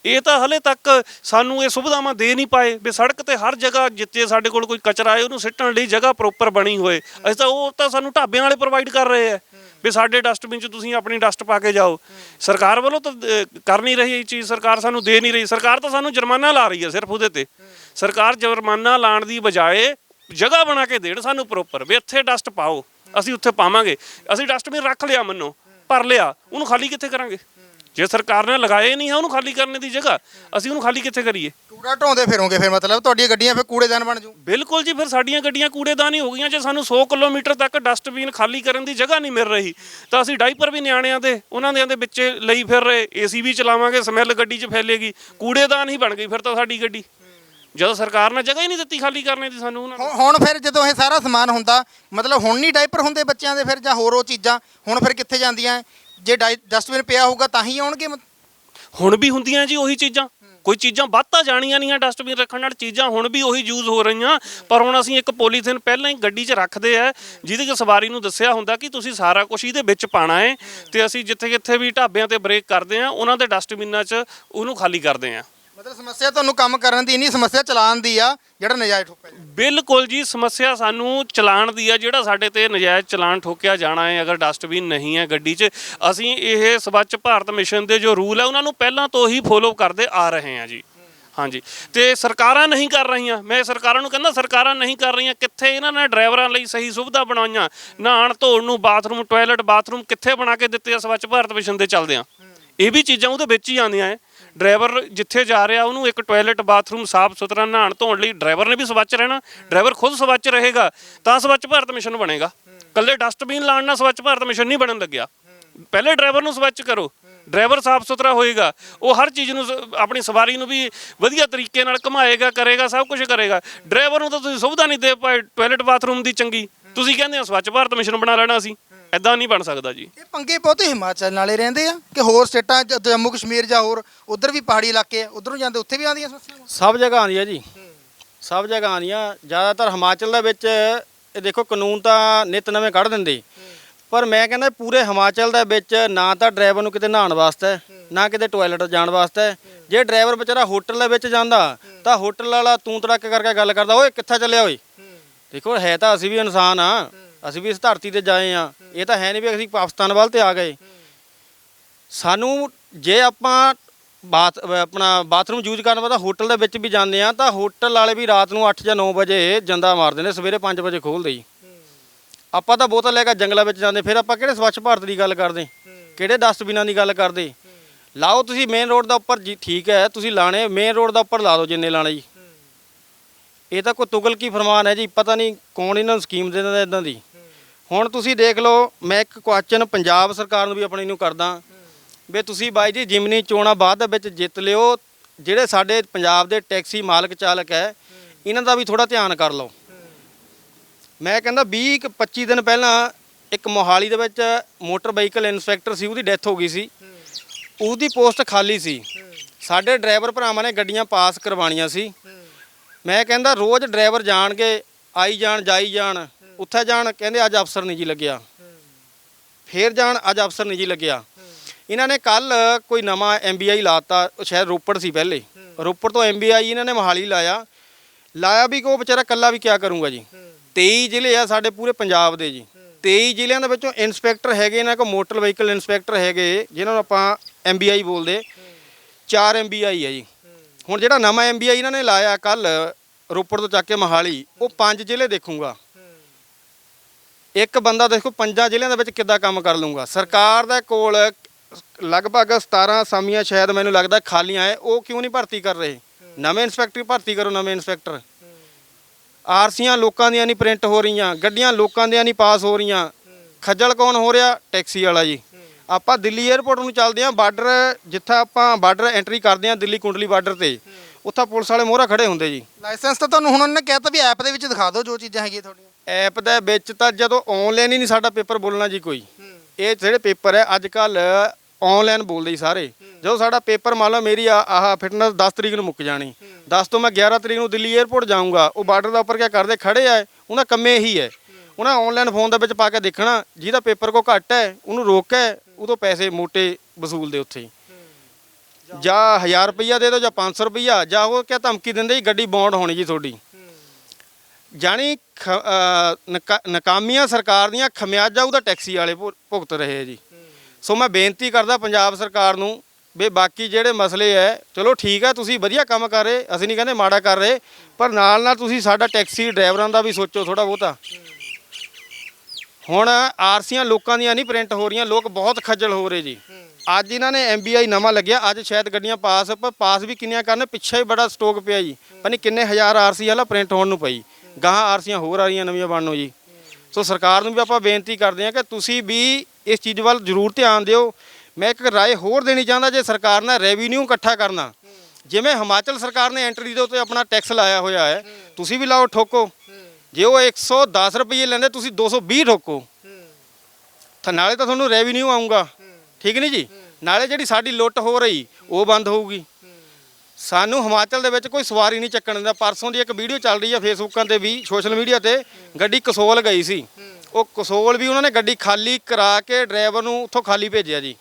ਇਹ ਤਾਂ ਹਲੇ ਤੱਕ ਸਾਨੂੰ ਇਹ ਸੁਵਿਧਾਵਾਂ ਦੇ ਨਹੀਂ ਪਾਏ ਵੀ ਸੜਕ ਤੇ ਹਰ ਜਗ੍ਹਾ ਜਿੱਥੇ ਸਾਡੇ ਕੋਲ ਕੋਈ ਕਚਰਾ ਹੈ ਉਹਨੂੰ ਸਿੱਟਣ ਲਈ ਜਗ੍ਹਾ ਪ੍ਰੋਪਰ ਬਣੀ ਹੋਏ। ਅਸੀਂ ਤਾਂ ਉਹ ਤਾਂ ਸਾਨੂੰ ਢਾਬਿਆਂ ਵਾਲੇ ਪ੍ਰੋਵਾਈਡ ਕਰ ਰਹੇ ਆ ਵੀ ਸਾਡੇ ਡਸਟਬਿਨ 'ਚ ਤੁਸੀਂ ਆਪਣੀ ਡਸਟ ਪਾ ਕੇ ਜਾਓ। ਸਰਕਾਰ ਵੱਲੋਂ ਤਾਂ ਅਹ, ਕਰ ਨਹੀਂ ਰਹੀ ਇਹ ਚੀਜ਼ ਸਰਕਾਰ ਸਾਨੂੰ ਦੇ ਨਹੀਂ ਰਹੀ। ਸਰਕਾਰ ਤਾਂ ਸਾਨੂੰ ਜੁਰਮਾਨਾ ਲਾ ਰਹੀ ਹੈ ਸਿਰਫ ਉਹਦੇ ਤੇ। ਸਰਕਾਰ ਜੁਰਮਾਨਾ ਲਾਣ ਦੀ ਬਜਾਏ ਜਗ੍ਹਾ ਬਣਾ ਕੇ ਦੇਣ ਸਾਨੂੰ ਪ੍ਰੋਪਰ ਵੀ ਇੱਥੇ ਡਸਟ ਪਾਓ। ਅਸੀਂ ਉੱਥੇ ਪਾਵਾਂਗੇ। ਅਸੀਂ ਡਸਟਬਿਨ ਰੱਖ ਲਿਆ ਮੰਨੋ ਭਰ ਲਿਆ ਉਹਨੂੰ ਖਾਲੀ ਕਿੱਥੇ ਕਰਾਂਗੇ? ਜੇ ਸਰਕਾਰ ਨੇ ਲਗਾਏ ਨਹੀਂ ਹੈ ਉਹਨੂੰ ਖਾਲੀ ਕਰਨ ਦੀ ਜਗ੍ਹਾ ਅਸੀਂ ਉਹਨੂੰ ਖਾਲੀ ਕਿੱਥੇ ਕਰੀਏ? ਕੂੜਾ ਢੋਂਦੇ ਫਿਰੋਗੇ ਫਿਰ ਮਤਲਬ ਤੁਹਾਡੀਆਂ ਗੱਡੀਆਂ ਫਿਰ ਕੂੜੇਦਾਨ ਬਣ ਜੂ। ਬਿਲਕੁਲ ਜੀ ਫਿਰ ਸਾਡੀਆਂ ਗੱਡੀਆਂ ਕੂੜੇਦਾਨ ਹੀ ਹੋ ਗਈਆਂ ਜੇ ਸਾਨੂੰ 100 ਕਿਲੋਮੀਟਰ ਤੱਕ ਡਸਟਬਿਨ ਖਾਲੀ ਕਰਨ ਦੀ ਜਗ੍ਹਾ ਨਹੀਂ ਮਿਲ ਰਹੀ ਤਾਂ ਅਸੀਂ ਡਾਈਪਰ ਵੀ ਨਿਆਣਿਆਂ ਦੇ ਉਹਨਾਂ ਦੇ ਦੇ ਵਿੱਚ ਲਈ ਫਿਰ ਰਹੇ ਏਸੀ ਵੀ ਚਲਾਵਾਂਗੇ ਸਮੈਲ ਗੱਡੀ 'ਚ ਫੈਲੇਗੀ ਕੂੜੇਦਾਨ ਹੀ ਬਣ ਗਈ ਫਿਰ ਤਾਂ ਸਾਡੀ ਗੱਡੀ। ਜਦੋਂ ਸਰਕਾਰ ਨੇ ਜਗ੍ਹਾ ਹੀ ਨਹੀਂ ਦਿੱਤੀ ਖਾਲੀ ਕਰਨੇ ਦੀ ਸਾਨੂੰ ਉਹਨਾਂ ਨੇ। ਹੁਣ ਹੁਣ ਫਿਰ ਜਦੋਂ ਇਹ ਸਾਰਾ ਸਮਾਨ ਹੁੰਦਾ ਮਤਲਬ ਹੁਣ ਨਹੀਂ ਡਾਈਪਰ ਹੁੰਦੇ ਬੱਚਿਆਂ ਦੇ ਫਿਰ ਜਾਂ ਹੋਰ ਉਹ ਚੀਜ਼ਾਂ ਹੁਣ ਫਿਰ ਕਿੱਥੇ ਜਾਂਦੀਆਂ? ਜੇ ਡਸਟਬਿਨ ਪਿਆ ਹੋਊਗਾ ਤਾਂ ਹੀ ਆਉਣਗੇ ਹੁਣ ਵੀ ਹੁੰਦੀਆਂ ਜੀ ਉਹੀ ਚੀਜ਼ਾਂ। ਕੋਈ ਚੀਜ਼ਾਂ ਵੱਧਤਾ ਜਾਣੀਆਂ ਨਹੀਂ ਆ ਡਸਟਬਿਨ ਰੱਖਣ ਨਾਲ। ਚੀਜ਼ਾਂ ਹੁਣ ਵੀ ਉਹੀ ਯੂਜ਼ ਹੋ ਰਹੀਆਂ। ਪਰ ਹੁਣ ਅਸੀਂ ਇੱਕ ਪੋਲੀਥੀਨ ਪਹਿਲਾਂ ਹੀ ਗੱਡੀ 'ਚ ਰੱਖਦੇ ਆ। ਜਿਹਦੇ 'ਚ ਸਵਾਰੀ ਨੂੰ ਦੱਸਿਆ ਹੁੰਦਾ ਕਿ ਤੁਸੀਂ ਸਾਰਾ ਕੁਝ ਇਹਦੇ ਵਿੱਚ ਪਾਣਾ ਹੈ। ਤੇ ਅਸੀਂ ਜਿੱਥੇ ਕਿੱਥੇ ਵੀ ਢਾਬਿਆਂ ਤੇ ਬ੍ਰੇਕ ਕਰਦੇ ਆ ਉਹਨਾਂ ਦੇ ਡਸਟਬਿਨਾਂ 'ਚ ਉਹਨੂੰ ਖਾਲੀ ਕਰਦੇ ਆ। ਮਤਲਬ ਸਮੱਸਿਆ ਤੁਹਾਨੂੰ ਕੰਮ ਕਰਨ ਦੀ ਨਹੀਂ, ਸਮੱਸਿਆ ਚਲਾਉਣ ਦੀ ਆ, ਜਿਹੜਾ ਨਜਾਇਜ਼ ਠੋਕਿਆ ਜਾਂਦਾ। ਬਿਲਕੁਲ ਜੀ, ਸਮੱਸਿਆ ਸਾਨੂੰ ਚਲਾਨ ਦੀ ਆ, ਜਿਹੜਾ ਸਾਡੇ ਤੇ ਨਜਾਇਜ਼ ਚਲਾਨ ਠੋਕਿਆ ਜਾਣਾ ਹੈ, ਅਗਰ ਡਸਟਬਿਨ ਨਹੀਂ ਹੈ ਗੱਡੀ 'ਚ, ਅਸੀਂ ਇਹ ਸਵੱਛ ਭਾਰਤ ਮਿਸ਼ਨ ਦੇ ਜੋ ਰੂਲ ਹੈ ਉਹਨਾਂ ਨੂੰ ਪਹਿਲਾਂ ਤੋਂ ਹੀ ਫੋਲੋ ਕਰਦੇ ਆ ਰਹੇ ਹਾਂ ਜੀ। ਹਾਂਜੀ, ਤੇ ਸਰਕਾਰਾਂ ਨਹੀਂ ਕਰ ਰਹੀਆਂ, ਮੈਂ ਸਰਕਾਰਾਂ ਨੂੰ ਕਹਿੰਦਾ, ਸਰਕਾਰਾਂ ਨਹੀਂ ਕਰ ਰਹੀਆਂ, ਕਿੱਥੇ ਇਹਨਾਂ ਨੇ ਡਰਾਈਵਰਾਂ ਲਈ ਸਹੀ ਸੁਵਿਧਾ ਬਣਾਈਆਂ? ਨਹਾਣ ਧੋਣ ਨੂੰ ਬਾਥਰੂਮ ਟਾਇਲਟ ਬਾਥਰੂਮ ਕਿੱਥੇ ਬਣਾ ਕੇ ਦਿੱਤੇ ਆ ਸਵੱਛ ਭਾਰਤ ਮਿਸ਼ਨ ਦੇ ਚੱਲਦੇ ਆ ਇਹ ਵੀ ਚੀਜ਼ਾਂ ਉਹਦੇ ਵਿੱਚ ਹੀ ਆਉਂਦੀਆਂ ਹੈ ਡਰਾਈਵਰ ਜਿੱਥੇ ਜਾ ਰਿਹਾ ਉਹਨੂੰ ਇੱਕ ਟਾਇਲਟ ਬਾਥਰੂਮ ਸਾਫ਼ ਸੁਥਰਾ ਨਹਾਣ ਧੋਣ ਲਈ ਡਰਾਈਵਰ ਨੇ ਵੀ ਸਵੱਛ ਰਹਿਣਾ, ਡਰਾਈਵਰ ਖੁਦ ਸਵੱਛ ਰਹੇਗਾ, ਤਾਂ ਸਵੱਛ ਭਾਰਤ ਮਿਸ਼ਨ ਬਣੇਗਾ। ਕੱਲੇ ਡਸਟਬਿਨ ਲਾਉਣ ਨਾਲ ਸਵੱਛ ਭਾਰਤ ਮਿਸ਼ਨ ਨਹੀਂ ਬਣਨ ਲੱਗਿਆ। ਪਹਿਲੇ ਡਰਾਈਵਰ ਨੂੰ ਸਵੱਛ ਕਰੋ, ਡਰਾਈਵਰ ਸਾਫ਼ ਸੁਥਰਾ ਹੋਏਗਾ, ਉਹ ਹਰ ਚੀਜ਼ ਨੂੰ ਸ- ਆਪਣੀ ਸਵਾਰੀ ਨੂੰ ਵੀ ਵਧੀਆ ਤਰੀਕੇ ਨਾਲ ਘੁਮਾਏਗਾ, ਕਰੇਗਾ, ਸਭ ਕੁਝ ਕਰੇਗਾ। ਡਰਾਈਵਰ ਨੂੰ ਤਾਂ ਤੁਸੀਂ ਸੁਵਿਧਾ ਨਹੀਂ ਦੇ ਪਾਏ ਟਾਇਲਟ ਬਾਥਰੂਮ ਦੀ ਚੰਗੀ। ਤੁਸੀਂ ਕਹਿੰਦੇ ਹੋ ਸਵੱਛ ਭਾਰਤ ਮਿਸ਼ਨ ਬਣਾ ਲੈਣਾ ਸੀ ਐਦਾਂ ਨਹੀਂ ਬਣ ਸਕਦਾ ਜੀ। ਇਹ ਪੰਗੇ ਬਹੁਤੇ ਹਿਮਾਚਲ ਨਾਲੇ ਰਹਿੰਦੇ ਆ ਕਿ ਹੋਰ ਸਟੇਟਾਂ ਜੰਮੂ ਕਸ਼ਮੀਰ ਜਾਂ ਹੋਰ ਉਧਰ ਵੀ ਪਹਾੜੀ ਇਲਾਕੇ ਆ ਉਧਰੋਂ ਜਾਂਦੇ ਉੱਥੇ ਵੀ ਆਉਂਦੀਆਂ ਸਮੱਸਿਆਵਾਂ? ਸਭ ਜਗ੍ਹਾ ਆਉਂਦੀ ਹੈ ਜੀ। ਸਭ ਜਗ੍ਹਾ ਆਉਂਦੀਆਂ। ਜ਼ਿਆਦਾਤਰ ਹਿਮਾਚਲ ਦੇ ਵਿੱਚ ਇਹ ਦੇਖੋ ਕਾਨੂੰਨ ਤਾਂ ਨਿਤ ਨਵੇਂ ਕੱਢ ਦਿੰਦੇ। ਪਰ ਮੈਂ ਕਹਿੰਦਾ ਪੂਰੇ ਹਿਮਾਚਲ ਦੇ ਵਿੱਚ ਨਾ ਤਾਂ ਡਰਾਈਵਰ ਨੂੰ ਕਿਤੇ ਨਹਾਉਣ ਵਾਸਤੇ ਨਾ ਕਿਤੇ ਟਾਇਲਟ ਜਾਣ ਵਾਸਤੇ। ਜੇ ਡਰਾਈਵਰ ਵਿਚਾਰਾ ਹੋਟਲ ਦੇ ਵਿੱਚ ਜਾਂਦਾ ਤਾਂ ਹੋਟਲ ਵਾਲਾ ਤੂੰ ਤੜਕ ਕਰਕੇ ਗੱਲ ਕਰਦਾ ਓਏ ਕਿੱਥੇ ਚੱਲਿਆ ਓਏ? ਦੇਖੋ ਹੈ ਤਾਂ ਅਸੀਂ ਵੀ ਇਨਸਾਨ ਆ। ਅਸੀਂ ਵੀ ਇਸ ਧਰਤੀ ਤੇ ਜਾਏ ਆ। ਇਹ ਤਾਂ ਹੈ ਨਹੀਂ ਵੀ ਅਸੀਂ ਪਾਕਿਸਤਾਨ ਵੱਲ ਤੇ ਆ ਗਏ। ਸਾਨੂੰ ਜੇ ਆਪਾਂ ਬਾਥ ਆਪਣਾ ਬਾਥਰੂਮ ਯੂਜ਼ ਕਰਨ ਵਾਸਤੇ ਹੋਟਲ ਦੇ ਵਿੱਚ ਵੀ ਜਾਂਦੇ ਆ, ਤਾਂ ਹੋਟਲ ਵਾਲੇ ਵੀ ਰਾਤ ਨੂੰ 8 ਜਾਂ 9 ਵਜੇ ਜੰਦਾ ਮਾਰਦੇ ਨੇ, ਸਵੇਰੇ 5 ਵਜੇ ਖੋਲਦੇ ਜੀ ਆਪਾਂ ਤਾਂ ਬੋਤਲ ਲੈ ਕੇ ਜੰਗਲਾਂ ਵਿੱਚ ਜਾਂਦੇ, ਫਿਰ ਆਪਾਂ ਕਿਹੜੇ ਸਵੱਛ ਭਾਰਤ ਦੀ ਗੱਲ ਕਰਦੇ? ਕਿਹੜੇ ਡਸਟਬਿਨਾਂ ਦੀ ਗੱਲ ਕਰਦੇ? ਲਾਓ ਤੁਸੀਂ ਮੇਨ ਰੋਡ ਦਾ ਉੱਪਰ, ਜੀ ਠੀਕ ਹੈ, ਤੁਸੀਂ ਲਾਣੇ ਮੇਨ ਰੋਡ ਦਾ ਉੱਪਰ ਲਾ ਦਿਓ ਜਿੰਨੇ ਲਾਣੇ ਜੀ। ਇਹ ਤਾਂ ਕੋਈ ਤੁਗਲ ਕੀ ਫਰਮਾਨ ਹੈ ਜੀ, ਪਤਾ ਨਹੀਂ ਕੌਣ ਇਹਨਾਂ ਨੂੰ ਸਕੀਮ ਦੇ ਦਿੰਦਾ ਇਦਾਂ ਦੀ। ਹੁਣ ਤੁਸੀਂ ਦੇਖ ਲਓ, ਮੈਂ ਇੱਕ ਕੁਐਸਚਨ ਪੰਜਾਬ ਸਰਕਾਰ ਨੂੰ ਵੀ ਆਪਣੀ ਨੂੰ ਕਰਦਾ। ਵੀ ਤੁਸੀਂ ਬਾਈ ਜੀ ਜਿਮਨੀ ਚੋਣਾਂ ਬਾਅਦ ਦੇ ਵਿੱਚ ਜਿੱਤ ਲਿਓ, ਜਿਹੜੇ ਸਾਡੇ ਪੰਜਾਬ ਦੇ ਟੈਕਸੀ ਮਾਲਕ ਚਾਲਕ ਹੈ, ਇਹਨਾਂ ਦਾ ਵੀ ਥੋੜਾ ਧਿਆਨ ਕਰ ਲਓ। ਮੈਂ ਕਹਿੰਦਾ 20 ਕੁ 25 ਦਿਨ ਪਹਿਲਾਂ ਇੱਕ ਮੋਹਾਲੀ ਦੇ ਵਿੱਚ ਮੋਟਰ ਵਹੀਕਲ ਇਨਸਪੈਕਟਰ ਸੀ, ਉਹਦੀ ਡੈਥ ਹੋ ਗਈ ਸੀ। ਉਹਦੀ ਪੋਸਟ ਖਾਲੀ ਸੀ। ਸਾਡੇ ਡਰਾਈਵਰ ਭਰਾਵਾਂ ਨੇ ਗੱਡੀਆਂ ਪਾਸ ਕਰਵਾਉਣੀਆਂ ਸੀ। ਮੈਂ ਕਹਿੰਦਾ ਰੋਜ਼ ਡਰਾਈਵਰ ਜਾਣਗੇ, ਆਈ ਜਾਣ, ਜਾਈ ਜਾਣ। ਉੱਥੇ ਜਾਣ ਕਹਿੰਦੇ ਅੱਜ ਅਫਸਰ ਨਹੀਂ ਜੀ ਲੱਗਿਆ। ਫੇਰ ਜਾਣ ਅੱਜ ਅਫਸਰ ਨਹੀਂ ਜੀ ਲੱਗਿਆ। ਇਹਨਾਂ ਨੇ ਕੱਲ ਕੋਈ ਨਵਾਂ ਐਮਬੀਆਈ ਲਾਤਾ ਉਹ ਸ਼ਾਇਦ ਰੋਪੜ ਸੀ ਪਹਿਲੇ। ਰੋਪੜ ਤੋਂ ਐਮਬੀਆਈ ਇਹਨਾਂ ਨੇ ਮੋਹਾਲੀ ਲਾਇਆ। ਲਾਇਆ ਵੀ ਕਿ ਉਹ ਵਿਚਾਰਾ ਕੱਲਾ ਵੀ ਕਿਆ ਕਰੂੰਗਾ ਜੀ? 23 ਜ਼ਿਲ੍ਹੇ ਆ ਸਾਡੇ ਪੂਰੇ ਪੰਜਾਬ ਦੇ ਜੀ। 23 ਜ਼ਿਲ੍ਹਿਆਂ ਦੇ ਵਿੱਚੋਂ ਇਨਸਪੈਕਟਰ ਹੈਗੇ ਇਹਨਾਂ ਕੋਲ ਮੋਟਰ ਵਹੀਕਲ ਇਨਸਪੈਕਟਰ ਹੈਗੇ ਜਿਨ੍ਹਾਂ ਨੂੰ ਆਪਾਂ ਐਮਬੀਆਈ ਬੋਲਦੇ। 4 ਐਮਬੀਆਈ ਹੈ ਜੀ। ਹੁਣ ਜਿਹੜਾ ਨਵਾਂ ਐਮਬੀਆਈ ਇਹਨਾਂ ਨੇ ਲਾਇਆ ਕੱਲ ਰੋਪੜ ਤੋਂ ਚੱਕ ਕੇ ਮੋਹਾਲੀ, ਉਹ ਪੰਜ ਜ਼ਿਲ੍ਹੇ ਦੇਖੂਗਾ। ਇੱਕ ਬੰਦਾ ਦੇਖੋ ਪੰਜਾਂ ਜ਼ਿਲ੍ਹਿਆਂ ਦੇ ਵਿੱਚ ਕਿੱਦਾਂ ਕੰਮ ਕਰ ਲੂੰਗਾ ਸਰਕਾਰ ਦੇ ਕੋਲ ਲਗਭਗ 17 ਸਾਮੀਆਂ ਸ਼ਾਇਦ ਮੈਨੂੰ ਲੱਗਦਾ ਖਾਲੀਆਂ ਹੈ ਉਹ ਕਿਉਂ ਨਹੀਂ ਭਰਤੀ ਕਰ ਰਹੇ? ਨਵੇਂ ਇਨਸਪੈਕਟਰ ਭਰਤੀ ਕਰੋ ਨਵੇਂ ਇਨਸਪੈਕਟਰ ਆਰਸੀਆਂ ਲੋਕਾਂ ਦੀਆਂ ਨਹੀਂ ਪ੍ਰਿੰਟ ਹੋ ਰਹੀਆਂ, ਗੱਡੀਆਂ ਲੋਕਾਂ ਦੀਆਂ ਨਹੀਂ ਪਾਸ ਹੋ ਰਹੀਆਂ। ਖੱਜਲ ਕੌਣ ਹੋ ਰਿਹਾ ਟੈਕਸੀ ਵਾਲਾ ਜੀ। ਆਪਾਂ ਦਿੱਲੀ 에ਅਰਪੋਰਟ ਨੂੰ ਚੱਲਦੇ ਆਂ, ਬਾਰਡਰ ਜਿੱਥੇ ਆਪਾਂ ਬਾਰਡਰ ਐਂਟਰੀ ਕਰਦੇ ਆਂ ਦਿੱਲੀ ਕੁੰਡਲੀ ਬਾਰਡਰ ਤੇ, ਉੱਥੇ ਪੁਲਿਸ ਵਾਲੇ ਮੋਹਰਾ ਖੜੇ ਹੁੰਦੇ ਜੀ। ਲਾਇਸੈਂਸ ਤਾਂ ਤੁਹਾਨੂੰ ਹੁਣ ਉਹਨਾਂ ਨੇ ਕਹਿਤਾ ਵੀ ਐਪ ਦੇ ਵਿੱਚ ਦਿਖਾ ਦਿਓ ਜੋ ਚੀਜ਼ਾਂ ਹੈਗੀਆਂ ਤੁਹਾਡੀਆਂ। ਐਪ ਦੇ ਵਿੱਚ ਤਾਂ ਜਦੋਂ ਆਨਲਾਈਨ ਹੀ ਨਹੀਂ ਸਾਡਾ ਪੇਪਰ ਬੋਲਣਾ ਜੀ ਕੋਈ। ਇਹ ਜਿਹੜੇ ਪੇਪਰ ਹੈ ਅੱਜ ਕੱਲ ਆਨਲਾਈਨ ਬੋਲਦੇ ਹੀ ਸਾਰੇ। ਜਦੋਂ ਸਾਡਾ ਪੇਪਰ ਮੰਨ ਲਓ ਮੇਰੀ ਆ- ਆਹ ਫਿਟਨੈਸ 10 ਤਰੀਕ ਨੂੰ ਮੁੱਕ ਜਾਣੀ। 10 ਤੋਂ ਮੈਂ 11 ਤਰੀਕ ਨੂੰ ਦਿੱਲੀ 에ਅਰਪੋਰਟ ਜਾਊਂਗਾ, ਉਹ ਬਾਰਡਰ ਦਾ ਉੱਪਰ ਕਿਆ ਕਰਦੇ? ਖੜੇ ਆ, ਉਹਨਾਂ ਕੰਮੇ ਇਹੀ ਹੈ। ਉਹਨਾਂ ਆਨਲਾਈਨ ਫੋਨ ਦੇ ਵਿੱਚ ਪਾ ਕੇ ਦੇਖਣਾ, ਜਿਹਦਾ ਪੇਪਰ ਕੋ ਘੱਟ ਹੈ, ਉਹਨੂੰ ਰੋਕ ਕੇ ਉਦੋਂ ਪੈਸੇ ਮੋਟੇ ਵਸੂਲਦੇ ਉੱਥੇ। ਜਾਂ 1000 ਰੁਪਈਆ ਦੇ ਦਿਓ, ਜਾਂ 500 ਰੁਪਈਆ, ਜਾਂ ਉਹ ਕਿਆ ਧਮਕੀ ਦਿੰਦੇ ਜੀ, ਗੱਡੀ ਬੌਂਡ ਹੋਣੀ ਜੀ ਤੁਹਾਡੀ। ਜਾਣੀ ਖ- ਨਕਾ- ਨਕਾਮੀਆਂ ਸਰਕਾਰ ਦੀਆਂ ਖਮਿਆਜਾ ਉਹਦਾ ਟੈਕਸੀ ਵਾਲੇ ਭੁ- ਭੁਗਤ ਰਹੇ ਆ ਜੀ। ਸੋ ਮੈਂ ਬੇਨਤੀ ਕਰਦਾ ਪੰਜਾਬ ਸਰਕਾਰ ਨੂੰ ਵੀ ਬਾਕੀ ਜਿਹੜੇ ਮਸਲੇ ਐ, ਚਲੋ ਠੀਕ ਆ ਤੁਸੀਂ ਵਧੀਆ ਕੰਮ ਕਰ ਰਹੇ, ਅਸੀਂ ਨਹੀਂ ਕਹਿੰਦੇ ਮਾੜਾ ਕਰ ਰਹੇ, ਪਰ ਨਾਲ ਨਾਲ ਤੁਸੀਂ ਸਾਡਾ ਟੈਕਸੀ ਡਰਾਈਵਰਾਂ ਦਾ ਵੀ ਸੋਚੋ ਥੋੜਾ ਬਹੁਤਾ। ਹੁਣ ਆਰਸੀਆਂ ਲੋਕਾਂ ਦੀਆਂ ਨਹੀਂ ਪ੍ਰਿੰਟ ਹੋ ਰਹੀਆਂ, ਲੋਕ ਬਹੁਤ ਖੱਜਲ ਹੋ ਰਹੇ ਜੀ। ਅੱਜ ਇਹਨਾਂ ਨੇ ਐਮਬੀਆਈ ਨਵਾਂ ਲੱਗਿਆ, ਅੱਜ ਸ਼ਾਇਦ ਗੱਡੀਆਂ ਪਾਸ ਪਰ ਪਾਸ ਵੀ ਕਿੰਨੀਆਂ ਕਰਨ, ਪਿੱਛੇ ਹੀ ਬੜਾ ਸਟੋਕ ਪਿਆ ਜੀ। ਪਤਾ ਨਹੀਂ ਕਿੰਨੇ ਹਜ਼ਾਰ ਆਰਸੀ ਵਾਲਾ ਪ੍ਰਿੰਟ ਹੋਣ ਨੂੰ ਪਈ। ਗਾਹਾਂ ਆਰਸੀਆਂ ਹੋਰ ਆ ਰਹੀਆਂ ਨਵੀਆਂ ਬਣਨੋਂ ਜੀ। ਸੋ ਸਰਕਾਰ ਨੂੰ ਵੀ ਆਪਾਂ ਬੇਨਤੀ ਕਰਦੇ ਹਾਂ ਕਿ ਤੁਸੀਂ ਵੀ ਇਸ ਚੀਜ਼ ਵੱਲ ਜ਼ਰੂਰ ਧਿਆਨ ਦਿਓ। ਮੈਂ ਇੱਕ ਰਾਏ ਹੋਰ ਦੇਣੀ ਚਾਹੁੰਦਾ ਜੇ ਸਰਕਾਰ ਨੇ ਰੈਵਨਿਊ ਇਕੱਠਾ ਕਰਨਾ। ਜਿਵੇਂ ਹਿਮਾਚਲ ਸਰਕਾਰ ਨੇ ਐਂਟਰੀ ਦੇ ਉੱਤੇ ਆਪਣਾ ਟੈਕਸ ਲਾਇਆ ਹੋਇਆ ਹੈ। ਤੁਸੀਂ ਵੀ ਲਾਓ ਠੋਕੋ। ਜੇ ਉਹ 110 ਰੁਪਏ ਲੈਂਦੇ, ਤੁਸੀਂ 220 ਠੋਕੋ। ਤਾਂ ਨਾਲੇ ਤਾਂ ਤੁਹਾਨੂੰ ਰੈਵਨਿਊ ਆਊਗਾ। ਠੀਕ ਨਹੀਂ ਜੀ? ਨਾਲੇ ਜਿਹੜੀ ਸਾਡੀ ਲੁੱਟ ਹੋ ਰਹੀ, ਉਹ ਬੰਦ ਹੋਊਗੀ। ਸਾਨੂੰ ਹਿਮਾਚਲ ਦੇ ਵਿੱਚ ਕੋਈ ਸਵਾਰੀ ਨਹੀਂ ਚੱਕਣ ਦਿੰਦਾ। ਪਰਸੋਂ ਦੀ ਇੱਕ ਵੀਡੀਓ ਚੱਲ ਰਹੀ ਹੈ ਫੇਸਬੁੱਕਾਂ ਤੇ ਵੀ, ਸੋਸ਼ਲ ਮੀਡੀਆ ਤੇ, ਗੱਡੀ ਕਸੋਲ ਗਈ ਸੀ। ਉਹ ਕਸੋਲ ਵੀ ਉਹਨਾਂ ਨੇ ਗੱਡੀ ਖਾਲੀ ਕਰਾ ਕੇ ਡਰਾਈਵਰ ਨੂੰ ਉੱਥੋਂ ਖਾਲੀ ਭੇਜਿਆ ਜੀ।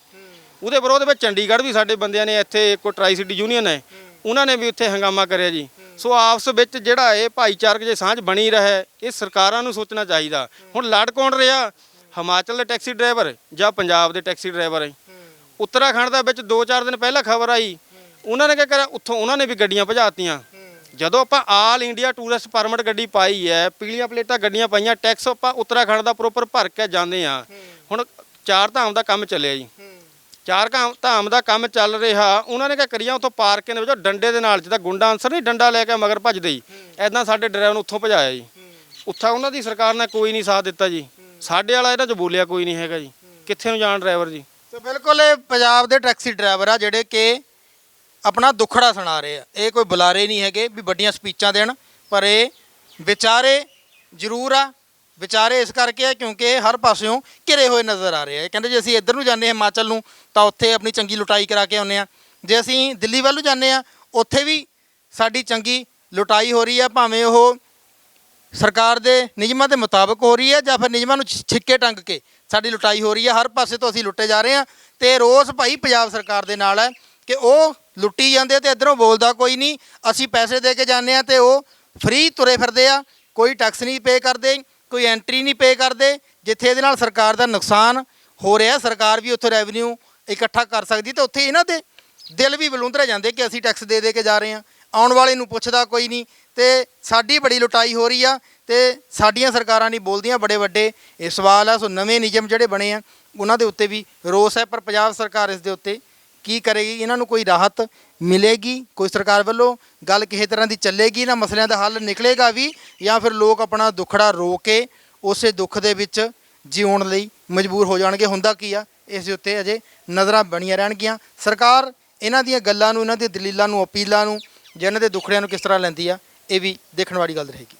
ਉਹਦੇ ਵਿਰੋਧ ਵਿੱਚ ਚੰਡੀਗੜ੍ਹ ਵੀ ਸਾਡੇ ਬੰਦਿਆਂ ਨੇ ਇੱਥੇ ਕੋਈ ਟਰਾਈ ਸਿਟੀ ਯੂਨੀਅਨ ਹੈ। ਉਹਨਾਂ ਨੇ ਵੀ ਉੱਥੇ ਹੰਗਾਮਾ ਕਰਿਆ ਜੀ। ਸੋ ਆਪਸ ਵਿੱਚ ਜਿਹੜਾ ਇਹ ਭਾਈਚਾਰਕ ਜੇ ਸਾਂਝ ਬਣੀ ਰਹੇ, ਇਹ ਸਰਕਾਰਾਂ ਨੂੰ ਸੋਚਣਾ ਚਾਹੀਦਾ। ਹੁਣ ਲੜ ਕੌਣ ਰਿਹਾ? ਹਿਮਾਚਲ ਦੇ ਟੈਕਸੀ ਡਰਾਈਵਰ ਜਾਂ ਪੰਜਾਬ ਦੇ ਟੈਕਸੀ ਡਰਾਈਵਰ ਹੈ। ਉੱਤਰਾਖੰਡ ਦੇ ਵਿੱਚ 2-4 ਦਿਨ ਪਹਿਲਾਂ ਖਬਰ ਆਈ। ਉਹਨਾਂ ਨੇ ਕੀ ਕਰਿਆ? ਉੱਥੋਂ ਉਹਨਾਂ ਨੇ ਵੀ ਗੱਡੀਆਂ ਭਜਾਤੀਆਂ। ਜਦੋਂ ਆਪਾਂ ਆਲ ਇੰਡੀਆ ਟੂਰਿਸਟ ਪਰਮਿਟ ਗੱਡੀ ਪਾਈ ਹੈ, ਪੀਲੀਆਂ ਪਲੇਟਾਂ ਗੱਡੀਆਂ ਪਾਈਆਂ ਟੈਕਸ ਆਪਾਂ ਉੱਤਰਾਖੰਡ ਦਾ ਪ੍ਰੋਪਰ ਭਰ ਕੇ ਜਾਂਦੇ ਆ ਹੁਣ ਚਾਰ ਧਾਮ ਦਾ ਕੰਮ ਚੱਲਿਆ ਜੀ। ਚਾਰ ਧਾਮ ਦਾ ਕੰਮ ਚੱਲ ਰਿਹਾ। ਉਹਨਾਂ ਨੇ ਕੀ ਕਰੀਆ? ਉੱਥੋਂ ਪਾਰਕਿੰਗ ਦੇ ਵਿੱਚੋਂ ਡੰਡੇ ਦੇ ਨਾਲ ਜਿੱਦਾਂ ਗੁੰਡਾ ਅਨਸਰ ਨਹੀਂ, ਡੰਡਾ ਲੈ ਕੇ ਮਗਰ ਭੱਜਦੇ ਜੀ। ਐਦਾਂ ਸਾਡੇ ਡਰਾਈਵਰ ਨੂੰ ਉੱਥੋਂ ਭਜਾਇਆ ਜੀ। ਉੱਥਾ ਉਹਨਾਂ ਦੀ ਸਰਕਾਰ ਨੇ ਕੋਈ ਨਹੀਂ ਸਾਥ ਦਿੱਤਾ ਜੀ। ਸਾਡੇ ਵਾਲਾ ਇਹਨਾਂ 'ਚ ਬੋਲਿਆ ਕੋਈ ਨਹੀਂ ਹੈਗਾ ਜੀ। ਕਿੱਥੇ ਨੂੰ ਜਾਣ ਡਰਾਈਵਰ ਜੀ? ਸੋ ਬਿਲਕੁਲ ਇਹ ਪੰਜਾਬ ਦੇ ਟੈਕਸੀ ਡਰਾਈਵਰ ਆ ਜਿਹੜੇ ਕਿ ਆਪਣਾ ਦੁੱਖੜਾ ਸੁਣਾ ਰਹੇ ਆ। ਇਹ ਕੋਈ ਬੁਲਾਰੇ ਨਹੀਂ ਹੈਗੇ ਵੀ ਵੱਡੀਆਂ ਸਪੀਚਾਂ ਦੇਣ, ਪਰ ਇਹ ਵਿਚਾਰੇ ਜ਼ਰੂਰ ਆ। ਵਿਚਾਰੇ ਇਸ ਕਰਕੇ ਆ ਕਿਉਂਕਿ ਹਰ ਪਾਸਿਓਂ ਘਿਰੇ ਹੋਏ ਨਜ਼ਰ ਆ ਰਹੇ ਆ। ਕਹਿੰਦੇ ਜੇ ਅਸੀਂ ਇੱਧਰ ਨੂੰ ਜਾਂਦੇ ਹਾਂ ਹਿਮਾਚਲ ਨੂੰ, ਤਾਂ ਉੱਥੇ ਆਪਣੀ ਚੰਗੀ ਲੁਟਾਈ ਕਰਾ ਕੇ ਆਉਂਦੇ ਆ। ਜੇ ਅਸੀਂ ਦਿੱਲੀ ਵੱਲ ਨੂੰ ਜਾਂਦੇ ਆ, ਉੱਥੇ ਵੀ ਸਾਡੀ ਚੰਗੀ ਲੁਟਾਈ ਹੋ ਰਹੀ ਆ, ਭਾਵੇਂ ਉਹ ਸਰਕਾਰ ਦੇ ਨਿਯਮਾਂ ਦੇ ਮੁਤਾਬਕ ਹੋ ਰਹੀ ਹੈ ਜਾਂ ਫਿਰ ਨਿਯਮਾਂ ਨੂੰ ਛਿੱਕੇ ਟੰਗ ਕੇ ਸਾਡੀ ਲੁਟਾਈ ਹੋ ਰਹੀ ਹੈ ਹਰ ਪਾਸੇ ਤੋਂ ਅਸੀਂ ਲੁੱਟੇ ਜਾ ਰਹੇ ਹਾਂ ਤੇ ਰੋਸ ਭਾਈ ਪੰਜਾਬ ਸਰਕਾਰ ਦੇ ਨਾਲ ਹੈ ਕਿ ਉਹ ਲੁੱਟੀ ਜਾਂਦੇ ਤੇ ਇਧਰੋਂ ਬੋਲਦਾ ਕੋਈ ਨਹੀਂ। ਅਸੀਂ ਪੈਸੇ ਦੇ ਕੇ ਜਾਂਦੇ ਆ ਤੇ ਉਹ ਫ੍ਰੀ ਤੁਰੇ ਫਿਰਦੇ ਆ। ਕੋਈ ਟੈਕਸ ਨਹੀਂ ਪੇ ਕਰਦੇ, ਕੋਈ ਐਂਟਰੀ ਨਹੀਂ ਪੇ ਕਰਦੇ, ਜਿੱਥੇ ਇਹਦੇ ਨਾਲ ਸਰਕਾਰ ਦਾ ਨੁਕਸਾਨ ਹੋ ਰਿਹਾ, ਸਰਕਾਰ ਵੀ ਉੱਥੇ ਰੈਵਨਿਊ ਇਕੱਠਾ ਕਰ ਸਕਦੀ ਤੇ ਉੱਥੇ ਇਹਨਾਂ ਦੇ ਦਿਲ ਵੀ ਬਲੁੰਦਰੇ ਜਾਂਦੇ ਕਿ ਅਸੀਂ ਟੈਕਸ ਦੇ ਦੇ ਕੇ ਜਾ ਰਹੇ ਹਾਂ। ਆਉਣ ਵਾਲੇ ਨੂੰ ਪੁੱਛਦਾ ਕੋਈ ਨਹੀਂ ਤੇ ਸਾਡੀ ਬੜੀ ਲੁਟਾਈ ਹੋ ਰਹੀ ਆ ਤੇ ਸਾਡੀਆਂ ਸਰਕਾਰਾਂ ਨਹੀਂ ਬੋਲਦੀਆਂ ਬੜੇ ਵੱਡੇ। ਇਹ ਸਵਾਲ ਆ, ਸੋ ਨਵੇਂ ਨਿਯਮ ਜਿਹੜੇ ਬਣੇ ਆ, ਉਹਨਾਂ ਦੇ ਉੱਤੇ ਵੀ ਰੋਸ ਹੈ, ਪਰ ਪੰਜਾਬ ਸਰਕਾਰ ਇਸ ਦੇ ਉੱਤੇ ਕੀ ਕਰੇਗੀ? ਇਹਨਾਂ ਨੂੰ ਕੋਈ ਰਾਹਤ ਮਿਲੇਗੀ? ਕੋਈ ਸਰਕਾਰ ਵੱਲੋਂ ਗੱਲ ਕਿਸੇ ਤਰ੍ਹਾਂ ਦੀ ਚੱਲੇਗੀ? ਇਹਨਾਂ ਮਸਲਿਆਂ ਦਾ ਹੱਲ ਨਿਕਲੇਗਾ ਵੀ ਜਾਂ ਫਿਰ ਲੋਕ ਆਪਣਾ ਦੁੱਖੜਾ ਰੋ ਕੇ ਉਸੇ ਦੁੱਖ ਦੇ ਵਿੱਚ ਜਿਉਣ ਲਈ ਮਜਬੂਰ ਹੋ ਜਾਣਗੇ? ਹੁੰਦਾ ਕੀ ਆ? ਇਸ ਦੇ ਉੱਤੇ ਅਜੇ ਨਜ਼ਰਾਂ ਬਣੀਆਂ ਰਹਿਣਗੀਆਂ। ਸਰਕਾਰ ਇਹਨਾਂ ਦੀਆਂ ਗੱਲਾਂ ਨੂੰ, ਇਹਨਾਂ ਦੀਆਂ ਦਲੀਲਾਂ ਨੂੰ, ਅਪੀਲਾਂ ਨੂੰ ਜਾਂ ਇਹਨਾਂ ਦੇ ਦੁੱਖੜਿਆਂ ਨੂੰ ਕਿਸ ਤਰ੍ਹਾਂ ਲੈਂਦੀ ਆ, ਇਹ ਵੀ ਦੇਖਣ ਵਾਲੀ ਗੱਲ ਰਹੇਗੀ।